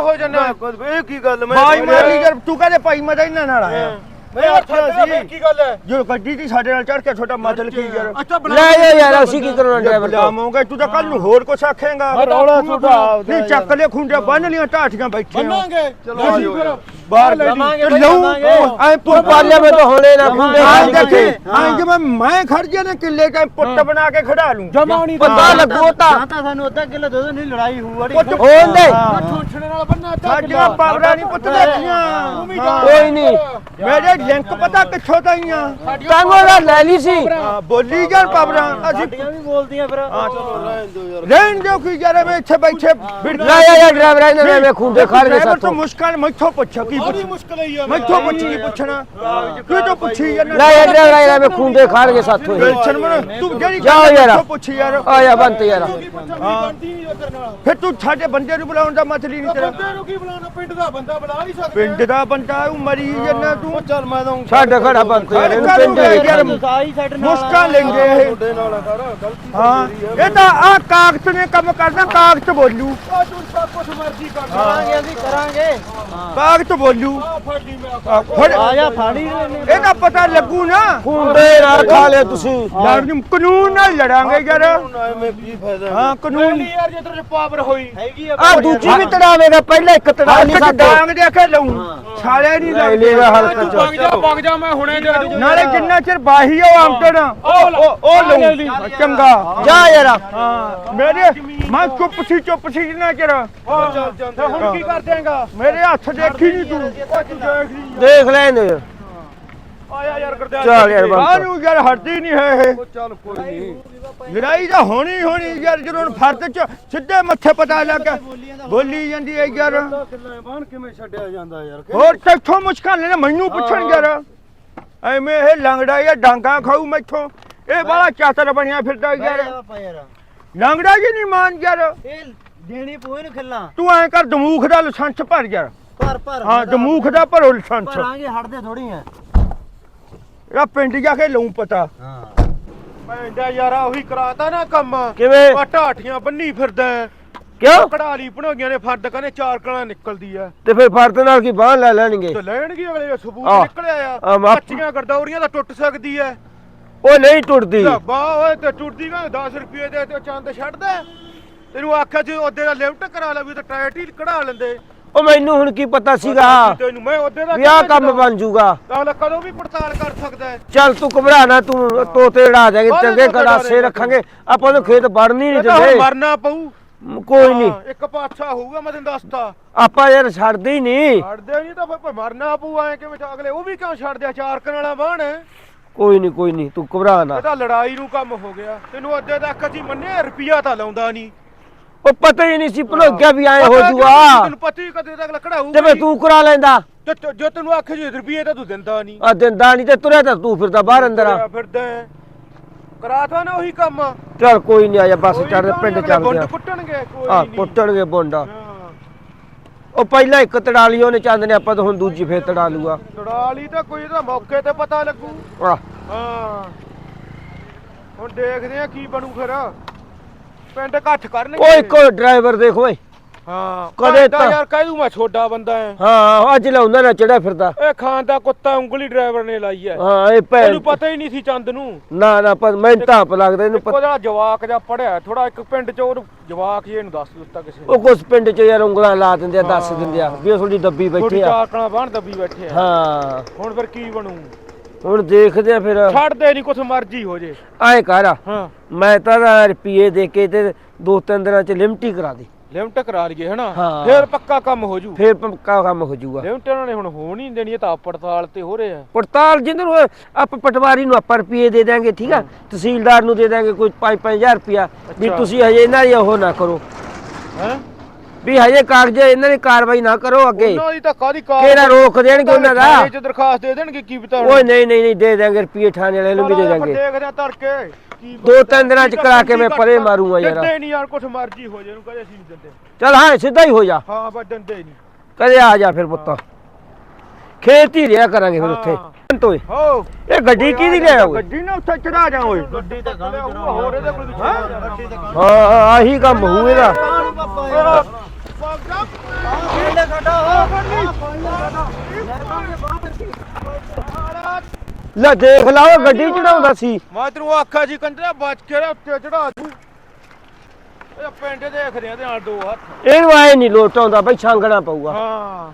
A: ਹੋ ਜਾਣਾ
C: ਇਹ ਕੀ ਗੱਲ ਮੈਂ
A: ਬਾਈ ਮਾਰੀ ਤੂੰ ਕਹਦੇ ਭਾਈ ਮਦਾ ਇਹਨਾਂ ਨਾਲ ਆਇਆ।
C: ਮੈਂ ਆਖਿਆ ਸੀ।
D: ਕੀ ਗੱਲ ਹੈ?
A: ਜੋ ਗੱਡੀ ਦੀ ਸਾਡੇ ਨਾਲ ਚੜ ਕੇ ਛੋਟਾ ਮਤਲਬ ਕੀ ਯਾਰ।
D: ਅੱਛਾ
B: ਲੈ ਜਾ ਯਾਰ ਅਸੀਂ ਕੀ ਕਰਾਉਣਾ ਡਰਾਈਵਰ ਤੋਂ?
A: ਬੁਲਾਵਾਂਗੇ ਤੂੰ ਤਾਂ ਕੱਲ ਨੂੰ ਹੋਰ ਕੁਛ ਆਖੇਗਾ।
C: ਰੌਲਾ ਤੁਹਾਡਾ ਆਪਦਾ
A: ਨਹੀਂ ਚੱਕ ਲੈ ਖੁੰਡੇ ਬੰਨ ਲੀਆਂ ਢਾਠੀਆਂ ਬੈਠੀਆਂ।
D: ਬੰਨਾਂਗੇ।
A: ਚਲੋ
D: ਅਸੀਂ ਫਿਰ
A: ਬਾਹਰ
D: ਲਵਾਂਗੇ,
A: ਲਊ।
D: ਲਵਾਂਗੇ।
A: ਐ
B: ਤੂੰ ਪਾਲਿਆ ਮੈਂ ਤਾਂ ਹੁਣੇ ਨਾ ਖੁੰਡੇ
A: ਆਂ
B: ਖਾ
A: ਦੇਖੀ। ਆਂ ਜਿਵੇਂ ਮੈਂ ਖੜ ਗਿਆ ਨਾ ਕਿੱਲੇ ਕਾ ਪੁੱਟ ਬਣਾ ਕੇ ਖੜਾ ਲੂੰ।
D: ਜਮਾ ਨਹੀਂ
B: ਪਤਾ ਲੱਗੂ ਤਾਂ।
D: ਤਾਂ ਸਾਨੂੰ ਅੱਧਾ ਕਿਲੋ ਦੇ ਦੋ ਨਹੀਂ ਲੜਾਈ ਹੋਊ ਅੜੀ
A: ਪੁੱਤ
B: ਹੋਂਦੇ।
D: ਠੋਂਛਣੇ ਨਾਲ ਬੰਨਾ ਅੱਧਾ
A: ਸਾਡੀਆਂ ਪਾਵਰਾਂ ਨਹੀਂ ਪੁੱਤ ਦੇਖੀਆਂ ਹਾਂ।
B: ਕੋਈ ਨਹੀਂ।
A: ਮੇਰੇ ਲਿੰਕ ਪਤਾ ਕਿੱਥੋਂ ਤਾਈਆਂ
B: ਟਾਂਗੋ ਦਾ ਲੈ ਲਈ ਸੀ।
A: ਹਾਂ, ਬੋਲੀ ਜਾਣ ਪਾਵਰਾਂ। ਅਸੀਂ
D: ਸਾਡੀਆਂ ਵੀ ਬੋਲਦੀਆਂ ਫਿਰ।
A: ਰਹਿਣ ਦਿਓ ਕੀ ਜਰੇ ਮੈਂ ਇੱਥੇ ਬੈਠੇ ਬਿੜ
B: ਲੈ ਜਾ ਯਾਰ ਡਰਾਈਵਰ ਇਹਨਾਂ ਨੇ ਖੁੰਡੇ ਖੜ ਗਏ
A: ਡਰਾਈਵਰ ਤੋਂ
B: ਸਾਥੋਂ
A: ਮੁਸ਼ਕਲ ਮੈਥੋਂ ਪੁੱਛ ਕੀ ਪੁੱਛ
D: ਮੁਸ਼ਕਲ ਹੀ ਆ
A: ਮੈਥੋਂ ਪੁੱਛ ਕੀ ਪੁੱਛਣਾ? ਤੂੰ ਤਾਂ ਪੁੱਛੀ ਜਾਂਦਾ?
B: ਲੈ ਜਾ ਡਰਾਈਵਰ ਇਹਨਾਂ ਨੇ ਖੁੰਡੇ ਖੜ ਗਏ ਸਾਥੋਂ।
A: ਟੈਨਸ਼ਨ ਮਨ ਤੂੰ ਜਿਹੜੀ ਗੱਲ
B: ਯਾਰ।
A: ਪੁੱਛੀ ਯਾਰ?
B: ਆ ਜਾ ਬੰਤ ਯਾਰ।
D: ਬਣਦੀ ਨਹੀਂ ਉਧਰ ਨਾਲ।
A: ਫਿਰ ਤੂੰ ਸਾਡੇ ਬੰਦੇ ਨੂੰ ਬੁਲਾਉਣ ਦਾ ਮਤਲਬ ਹੀ ਨਹੀਂ ਤੇਰਾ।
D: ਬੰਦੇ ਨੂੰ ਕੀ ਬੁਲਾਉਣਾ ਪਿੰਡ ਦਾ ਬੰਦਾ ਬੁਲਾ ਨਹੀਂ ਸਕਦੇ।
A: ਪਿੰਡ ਦਾ ਬੰਦਾ ਉਹ ਮਰੀ ਜੰਨਾ ਤੂੰ।
C: ਚੱਲ ਮੈਂ ਤਾਂ
B: ਛੱਡ ਖੜਾ ਬੰਤ ਯਾਰ ਇਹਨੂੰ ਪਿੰਡ
A: ਯਾਰ।
B: ਵਿੱਚ
D: ਸਾਈ ਸਾਡੇ ਨਾਲ
A: ਮੁਸਕਾ ਲੈਂਗੇ ਇਹ।
C: ਤੁਹਾਡੇ ਨਾਲ ਆ ਕਰ ਗਲਤੀ
A: ਹਾਂ। ਇਹ ਤਾਂ ਆ ਕਾਗਜ਼ ਨੇ ਕੰਮ ਕਰਦਾ ਕਾਗਜ਼ ਬੋਲੂ।
D: ਆ ਤੂੰ ਸਭ ਕੁਝ ਮਰਜ਼ੀ ਕਰ। ਕਰਾਂਗੇ ਅਸੀਂ ਕਰਾਂਗੇ।
A: ਕਾਗਜ਼ ਬੋਲੂ।
D: ਆ ਫੜ ਲਈ ਮੈਂ
A: ਆ, ਫੜ।
D: ਆ ਜਾ ਫਾੜੀ ਲੈਨੇ
A: ਇਹਦਾ ਪਤਾ ਲੱਗੂ ਨਾ।
B: ਖੁੰਡੇ ਨਾ ਖਾ ਲੈ ਤੁਸੀਂ।
A: ਲੜ ਨੂੰ ਕਾਨੂੰਨ ਨਾਲ ਲੜਾਂਗੇ ਯਾਰ। ਹਾਂ ਕਾਨੂੰਨ।
D: ਯਾਰ ਜੇ ਤੇਰੇ ਪਾਵਰ ਹੋਈ। ਹੈਗੀ ਆ
B: ਦੂਜੀ ਵੀ ਤੜਾਵੇਗਾ ਪਹਿਲਾਂ ਇੱਕ ਤੜਾ
A: ਹਲਕ
B: ਸਾਥੋਂ
A: ਡਾਂਗ ਦੇ ਕੇ ਲਊ। ਛਾਲੇ ਨਹੀਂ
B: ਲੈ
A: ਲੱਗਦੇ
B: ਲੇਗਾ ਹਲਕਾ
D: ਤੂੰ ਵਗ ਜਾ ਵਗ ਜਾ ਮੈਂ ਹੁਣੇ ਜਾ
A: ਨਾਲੇ ਜਿੰਨਾ ਚਿਰ ਬਾਹੀ ਉਹ ਆਮਟਣ ਉਹ ਉਹ- ਉਹ ਲਊ। ਚੰਗਾ।
B: ਜਾ ਯਾਰ।
A: ਹਾਂ। ਮੇਰੇ ਮੈਂ ਚੁੱਪ ਸੀ ਚੁੱਪ ਸੀ ਜਿੰਨਾ ਚਿਰ।
D: ਹੁਣ ਕੀ ਕਰ ਦੇਂਗਾ
A: ਮੇਰੇ ਹੱਥ ਦੇਖੀ ਨਹੀਂ ਤੂੰ। ਦੇਖ
B: ਲੈਂਦੇ
D: ਆਇਆ ਯਾਰ ਗੁਰਦਿਆਲ
E: ਚੱਲ ਯਾਰ ਬੰਦ ਕਰ।
A: ਕਾਹਨੂੰ ਯਾਰ ਹਟਦੀ ਨਹੀਂ ਹੈ ਇਹ।
D: ਚੱਲ ਕੋਈ ਨਹੀਂ।
A: ਲੜਾਈ ਤਾਂ ਹੋਣੀ ਹੋਣੀ ਯਾਰ ਜਦੋਂ ਹੁਣ ਫਰਦ ਚ ਸਿੱਧੇ ਮੱਥੇ ਪਤਾ ਲੱਗ ਬੋਲੀ ਜਾਂਦੀ ਹੈ ਯਾਰ।
D: ਕਿੰਨਾ ਬਾਣ ਕਿਵੇਂ ਛੱਡਿਆ ਜਾਂਦਾ ਯਾਰ
A: ਹੋਰ ਤੈਥੋਂ ਮੁਸ਼ਕਲ ਨੇ ਮੈਨੂੰ ਪੁੱਛਣ ਯਾਰ। ਐਵੇਂ ਇਹ ਲੰਗੜਾ ਜਾਂ ਡਾਂਗਾ ਖਾਊ ਮੈਥੋਂ। ਇਹ ਬੜਾ ਚਾਤਰ ਬਣਿਆ ਫਿਰਦਾ ਯਾਰ। ਲੰਗੜਾ ਜੀ ਨਹੀਂ ਮਾਨ ਯਾਰ।
B: ਇਹ ਦੇਣੀ ਪੋਏ ਨੂੰ ਖੱਲਾਂ।
A: ਤੂੰ ਐਂ ਕਰ ਦਮੂਖ ਦਾ ਲਾਇਸੈਂਸ ਭਰ ਯਾਰ।
B: ਪਰ ਪਰ
A: ਹਾਂ ਦਮੂਖ ਦਾ ਭਰੋ ਲਾਇਸੈਂਸ
B: ਭਰਾਂਗੇ ਹਟਦੇ ਥੋੜੀ ਆ
A: ਇਹ ਪਿੰਡ ਜਾ ਕੇ ਲਊ ਪਤਾ।
B: ਹਾਂ।
D: ਪੈਂਦਾ ਯਾਰ ਉਹੀ ਕਰਾਤਾ ਨਾ ਕੰਮ।
A: ਕਿਵੇਂ?
D: ਆ ਢਾਠੀਆਂ ਬੰਨੀ ਫਿਰਦਾ।
A: ਕਿਉਂ?
D: ਕੜਾਲੀ ਭਣੋਈਆਂ ਨੇ ਫੱਡ ਕਹਿੰਦੇ ਚਾਰ ਕਣਾ ਨਿਕਲਦੀ ਆ
E: ਤੇ ਫਿਰ ਫਰਦ ਨਾਲ ਕੀ ਬਾਹ ਲੈ ਲੈਣਗੇ?
D: ਤੇ ਲੈਣਗੇ ਅਗਲੇ ਸਬੂਤ। ਨਿਕਲਿਆ
E: ਆਹ,
D: ਆ ਕੱਚੀਆਂ ਗਰਦੌਰੀਆਂ ਤਾਂ ਟੁੱਟ ਸਕਦੀ ਐ।
E: ਉਹ ਨਹੀਂ ਟੁੱਟਦੀ।
D: ਬਾ ਓਏ ਤੇ ਟੁੱਟਦੀ ਨਾ 10 ਰੁਪਏ ਦੇ ਤੇ ਚੰਦ ਛੱਡਦਾ ਤੈਨੂੰ ਆਖਿਆ ਜੇ ਉਹਦੇ ਦਾ ਲਿਫਟ ਕਰਾ ਲੈ ਵੀ ਤਾਂ ਟਾਇਟ ਹੀ ਕਢਾ ਲੈਂਦੇ।
E: ਉਹ ਮੈਨੂੰ ਹੁਣ ਕੀ ਪਤਾ ਸੀਗਾ?
D: ਤੈਨੂੰ ਮੈਂ ਉਹਦੇ ਦਾ
E: ਵੀ ਆਹ ਕੰਮ ਬਣ ਜੂਗਾ।
D: ਅਗਲਾ ਕਦੋਂ ਵੀ ਪੜਤਾਲ ਕਰ ਸਕਦਾ ਹੈ।
E: ਚੱਲ ਤੂੰ ਘਬਰਾ ਨਾ ਤੂੰ ਤੋਤੇ ਉਡਾ ਦੇਗੇ ਚੰਗੇ
D: ਤੋਤੇ ਉਡਾ
E: ਰੱਖਾਂਗੇ। ਆਪਾਂ ਨੂੰ ਖੇਤ ਵੜਨੀ ਨਹੀਂ
D: ਇਹ ਤਾਂ ਹੁਣ
E: ਦਿੰਦੇ
D: ਮਰਨਾ ਪਊ।
E: ਕੋਈ ਨਹੀਂ।
D: ਹਾਂ, ਇੱਕ ਪਾਛਾ ਹੋਊਗਾ ਮੈਂ ਤੈਨੂੰ ਦੱਸਤਾ।
E: ਆਪਾਂ ਯਾਰ ਛੱਡਦੇ ਹੀ ਨਹੀਂ।
D: ਛੱਡਦੇ ਨਹੀਂ ਤਾਂ ਫਿਰ ਮਰਨਾ ਪਊ ਐ ਕਿਵੇਂ ਅਗਲੇ ਉਹ ਵੀ ਕਿਉਂ ਛੱਡਦੇ ਆ? ਚਾਰ ਕਣ ਵਾਲਾ ਬਾਣ ਇਹ
E: ਕੋਈ ਨਹੀਂ ਕੋਈ ਨਹੀਂ ਤੂੰ ਘਬਰਾ ਨਾ।
D: ਤਾਂ ਲੜਾਈ ਨੂੰ ਕੰਮ ਹੋ ਗਿਆ। ਤੈਨੂੰ ਅੱਧੇ ਤੱਕ ਅਸੀਂ ਮੰਨਿਆ ਰੁਪਿਆ ਤਾਂ ਲਾਉਂਦਾ ਨਹੀਂ।
E: ਉਹ ਪਤਾ ਹੀ ਨਹੀਂ ਸੀ ਭਲੋਕਿਆ ਵੀ ਐ ਹੋ ਜੂਗਾ।
D: ਤੈਨੂੰ ਪਤਾ ਹੀ ਕਦੇ ਤੱਕ ਕਢਾਊਗਾ
E: ਤੇ ਤੂੰ ਕਰਾ ਲੈਂਦਾ।
D: ਤੇ ਤੇ ਜੇ ਤੈਨੂੰ ਆਖੇ ਜੇ ਰੁਪਏ ਤਾਂ ਤੂੰ ਦਿੰਦਾ ਨਹੀਂ।
E: ਆ ਦਿੰਦਾ ਨਹੀਂ ਤੇ ਤੁਰਿਆ ਤਾਂ ਤੂੰ ਫਿਰਦਾ ਬਾਹਰ ਅੰਦਰ ਆ।
D: ਫਿਰਦਾ। ਕਰਾਤਾ ਨਾ ਉਹੀ ਕੰਮ।
E: ਚੱਲ ਕੋਈ ਨਹੀਂ ਆਇਆ ਬੱਸ
D: ਕੰਮ
E: ਪਿੰਡ
D: ਅਗਲੇ
E: ਚੱਲਦੇ
D: ਬੁੰਡ ਕੁੱਟਣਗੇ ਕੋਈ
E: ਆ
D: ਨਹੀਂ।
E: ਕੁੱਟਣਗੇ ਬੋਂਡਾ
D: ਹਾਂ।
E: ਉਹ ਪਹਿਲਾਂ ਇੱਕ ਤੜਾ ਲਈ ਉਹਨੇ ਚੰਦ ਨੇ ਆਪਾਂ ਤਾਂ ਹੁਣ ਦੂਜੀ ਫੇਰ ਤੜਾ ਲੂਗਾ।
D: ਲੜਾਲੀ ਤਾਂ ਕੋਈ ਇਹਦਾ ਮੌਕੇ ਤੇ ਪਤਾ ਲੱਗੂ। ਹਾਂ। ਹੁਣ ਦੇਖਦੇ ਆ ਕੀ ਬਣੂ ਫਿਰ। ਪਿੰਡ ਇਕੱਠ ਕਰਨਗੇ
E: ਉਹ ਇੱਕੋ ਡਰਾਈਵਰ ਦੇਖ ਓਏ।
D: ਹਾਂ।
E: ਕਦੇ ਤਾਂ-
D: ਯਾਰ ਕਹਿ ਦੂੰ ਮੈਂ ਛੋਟਾ ਬੰਦਾ ਐ।
E: ਹਾਂ ਅੱਜ ਲਾਉਂਦਾ ਨਾ ਚੜਾ ਫਿਰਦਾ।
D: ਇਹ ਖਾਨ ਦਾ ਕੁੱਤਾ ਉਂਗਲੀ ਡਰਾਈਵਰ ਨੇ ਲਾਈ ਐ।
E: ਹਾਂ ਇਹ ਭੈਣ
D: ਤੈਨੂੰ ਪਤਾ ਹੀ ਨਹੀਂ ਸੀ ਚੰਦ ਨੂੰ।
E: ਨਾ ਨਾ ਪਰ ਮੈਨੂੰ ਤਾਂ ਆਪ ਲੱਗਦਾ ਇਹਨੂੰ ਪਤਾ
D: ਜਿਹੜਾ ਜਵਾਕ ਜਾਂ ਪੜਿਆ ਥੋੜਾ ਇੱਕ ਪਿੰਡ ਚ ਉਹ ਜਵਾਕ ਇਹਨੂੰ ਦੱਸ ਦਿੱਤਾ ਕਿਸੇ
E: ਉਹ ਕੁਛ ਪਿੰਡ ਚ ਯਾਰ ਉਂਗਲਾਂ ਲਾ ਦਿੰਦੇ ਆ ਦੱਸ ਦਿੰਦੇ ਆ ਵੀ ਉਹ ਥੋੜੀ ਦੱਬੀ ਬੈਠੇ ਆ।
D: ਚਾਕਣਾ ਬਾਣ ਦੱਬੀ ਬੈਠੇ ਆ।
E: ਹਾਂ।
D: ਹੁਣ ਫਿਰ ਕੀ ਬਣੂ?
E: ਹੁਣ ਦੇਖਦੇ ਆ ਫਿਰ।
D: ਛੱਡਦੇ ਨਹੀਂ ਕੁਛ ਮਰਜ਼ੀ ਹੋ ਜੇ।
E: ਐ ਕਰ
D: ਹਾਂ।
E: ਮੈਂ ਤਾਂ ਰੁਪਏ ਦੇ ਕੇ ਤੇ ਦੋ ਤਿੰਨ ਦਿਨਾਂ ਚ ਲਿਮਟੀ ਕਰਾ ਦੇ।
D: ਲਿਮਟ ਕਰਾ ਲਈਏ ਹਨਾ?
E: ਹਾਂ।
D: ਫਿਰ ਪੱਕਾ ਕੰਮ ਹੋ ਜੂ।
E: ਫੇਰ ਪੱਕਾ ਕੰਮ ਹੋ ਜਾਊਗਾ
D: ਲਿਮਟ ਉਹਨਾਂ ਨੇ ਹੁਣ ਹੋ ਨਹੀਂ ਦੇਣੀ ਇਹ ਤਾਂ ਆਪ ਪੜਤਾਲ ਤੇ ਹੋ ਰਹੇ
E: ਪੜਤਾਲ ਜਿੰਦਰ ਨੂੰ ਆਪਾਂ ਪਟਵਾਰੀ ਨੂੰ ਆਪਾਂ ਰੁਪਏ ਦੇ ਦਾਂਗੇ ਠੀਕ ਆ? ਤਹਿਸੀਲਦਾਰ ਨੂੰ ਦੇ ਦਾਂਗੇ ਕੋਈ 5-5000 ਰੁਪਿਆ ਵੀ
D: ਅੱਛਾ।
E: ਤੁਸੀਂ ਹਜੇ ਇਹਨਾਂ ਦੀ ਉਹ ਨਾ ਕਰੋ।
D: ਹੈ?
E: ਵੀ ਹਜੇ ਕਾਗਜ਼ ਇਹਨਾਂ ਦੀ ਕਾਰਵਾਈ ਨਾ ਕਰੋ ਅੱਗੇ।
D: ਉਹਨਾਂ ਦੀ ਤਾਂ ਕਾਦੀ ਕਾਰ
E: ਕਿਹੜਾ ਰੋਕ ਦੇਣਗੇ ਉਹਨਾਂ ਦਾ?
D: ਥਾਣੇ ਚ ਦਰਖਾਸਤ ਦੇ ਦੇਣਗੇ ਕੀ ਪਤਾ
E: ਓਏ ਨਹੀਂ ਨਹੀਂ ਨਹੀਂ ਦੇ ਦਾਂਗੇ ਰੁਪਏ ਥਾਣੇ ਵਾਲੇ ਨੂੰ ਵੀ ਦੇ ਦਾਂਗੇ
D: ਦੇਖਦੇ ਆ ਤੜਕੇ ਕੀ
E: ਦੋ ਤਿੰਨ ਦਿਨਾਂ ਚ ਕਰਾ ਕੇ ਮੈਂ ਪਰੇ ਮਾਰੂੰਗਾ ਯਾਰ।
D: ਦਿੰਦੇ ਨਹੀਂ ਯਾਰ ਕੁਛ ਮਰਜ਼ੀ ਹੋ ਜੇ ਇਹਨੂੰ ਕਦੇ ਅਸੀਂ ਨਹੀਂ ਦਿੰਦੇ।
E: ਚੱਲ ਹਾਂ ਸਿੱਧਾ ਹੀ ਹੋ ਜਾ।
D: ਹਾਂ ਬਸ ਦਿੰਦੇ ਨਹੀਂ।
E: ਕਦੇ ਆ ਜਾ ਫਿਰ ਪੁੱਤ। ਖੇਤ ਹੀ ਰਿਆ ਕਰਾਂਗੇ ਫਿਰ ਉੱਥੇ। ਤੋਏ
D: ਹੋ।
E: ਇਹ ਗੱਡੀ ਕਿਹਦੀ ਲਿਆ ਓਏ
A: ਗੱਡੀ ਨਾ ਉੱਥੇ ਚੜਾ ਜਾ ਓਏ।
D: ਗੱਡੀ ਤਾਂ ਗਾਂ ਹੋਰ ਇਹਦੇ ਕੋਲ
E: ਹਾਂ ਹਾਂ, ਆਹੀ ਕੰਮ ਹੋਊ ਇਹਦਾ। ਲੈ ਦੇਖ ਲਾ ਉਹ ਗੱਡੀ ਚੜਾਉਂਦਾ ਸੀ।
D: ਮੈਂ ਤੈਨੂੰ ਆਖਿਆ ਜੀ ਕੰਜਰਾ ਬਚ ਕੇ ਰਿਹਾ ਉੱਤੇ ਚੜਾ ਦੂ। ਇਹ ਪਿੰਡ ਦੇਖਦੇ ਆ ਤੇ ਨਾਲ ਦੋ ਹੱਥ।
E: ਇਹਨੂੰ ਆਏ ਨਹੀਂ ਲੋਟ ਆਉਂਦਾ ਬਈ ਛਾਂਗਣਾ ਪਊਗਾ।
D: ਹਾਂ।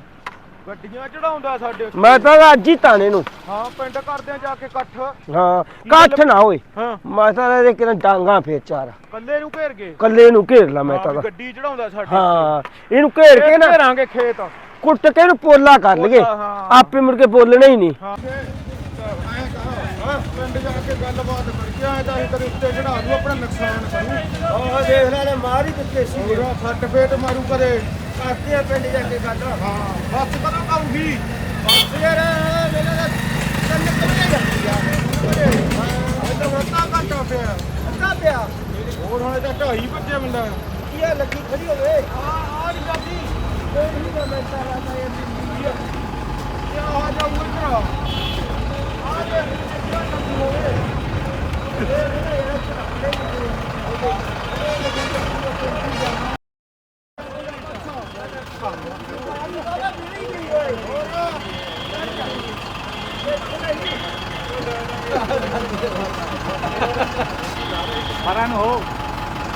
D: ਗੱਡੀਆਂ ਚੜਾਉਂਦਾ ਸਾਡੇ ਉੱਤੇ।
E: ਮੈਂ ਤਾਂ ਅੱਜ ਹੀ ਤਾਣੇ ਨੂੰ।
D: ਹਾਂ ਪਿੰਡ ਕਰਦੇ ਆ ਜਾ ਕੇ ਇਕੱਠ।
E: ਹਾਂ ਕੱਠ ਨਾ ਹੋਏ।
D: ਹਾਂ।
E: ਮੈਂ ਤਾਂ ਇਹਦੇ ਕਿਨਾਂ ਡਾਂਗਾ ਫੇਰ ਚਾਰ।
D: ਕੱਲੇ ਨੂੰ ਘੇਰ ਗਏ?
E: ਕੱਲੇ ਨੂੰ ਘੇਰ ਲਾ ਮੈਂ
D: ਹਾਂ,
E: ਤਾਂ
D: ਗੱਡੀ ਚੜਾਉਂਦਾ ਸਾਡੇ
E: ਹਾਂ ਇਹਨੂੰ ਘੇਰ ਕੇ ਨਾ
D: ਘੇਰਾਂਗੇ ਖੇਤ।
E: ਕੁੱਟ ਕੇ ਇਹਨੂੰ ਪੋਲਾ ਕਰ ਲਈਏ।
D: ਪੋਲਾ, ਹਾਂ।
E: ਆਪੇ ਮੁੜ ਕੇ ਬੋਲਣਾ ਹੀ ਨਹੀਂ।
D: ਹਾਂ। ਪਿੰਡ ਜਾ ਕੇ ਗੱਲਬਾਤ ਕਰਕੇ ਆਇਆ ਤਾਂ ਤੇਰੇ ਉੱਤੇ ਚੜਾ ਦੂ ਆਪਣਾ ਨੁਕਸਾਨ ਕਰੂ
B: ਉਹ ਦੇਖ ਲੈ ਮਾਰ ਹੀ ਦਿੱਤੇ ਸੀ।
D: ਫੱਟ ਫੇਟ ਮਾਰੂ ਕਦੇ।
B: ਕਰਦੇ ਆ ਪਿੰਡ ਜਾ ਕੇ ਗੱਲ
D: ਹਾਂ ਬਸ ਕਦੋਂ ਕਹੂਗੀ
B: ਬਸ ਯਾਰ ਮੇਰਾ ਤਾਂ ਕੰਨ ਕਿੱਥੇ ਜਾਂਦੀ ਆ
D: ਇਹ ਤਾਂ ਵੱਡਾ ਘੰਟਾ ਪਿਆ
B: ਅੱਗਾ ਪਿਆ
D: ਹੋਰ ਹੁਣ ਤਾਂ ਢਾਈ ਵੱਜੇ ਬੰਦਾ
B: ਕੀ ਆ ਲੱਗੀ ਖੜੀ ਹੋਵੇ ਆ ਆ ਨਹੀਂ ਜਾਂਦੀ ਕੋਈ ਨਹੀਂ ਦਾ ਮੈਂ ਸਾਰਾ ਤਾਂ ਇਹ ਦਿੱਲੀ ਆ
D: ਇਹ ਆ ਜਾ ਉੱਤਰ
B: ਆ ਜੇ ਕਿਹੜਾ ਲੱਗੀ ਹੋਵੇ ਇਹ ਨਾ ਯਾਰ ਚੜਾ
D: ਹਰਨ ਹੋ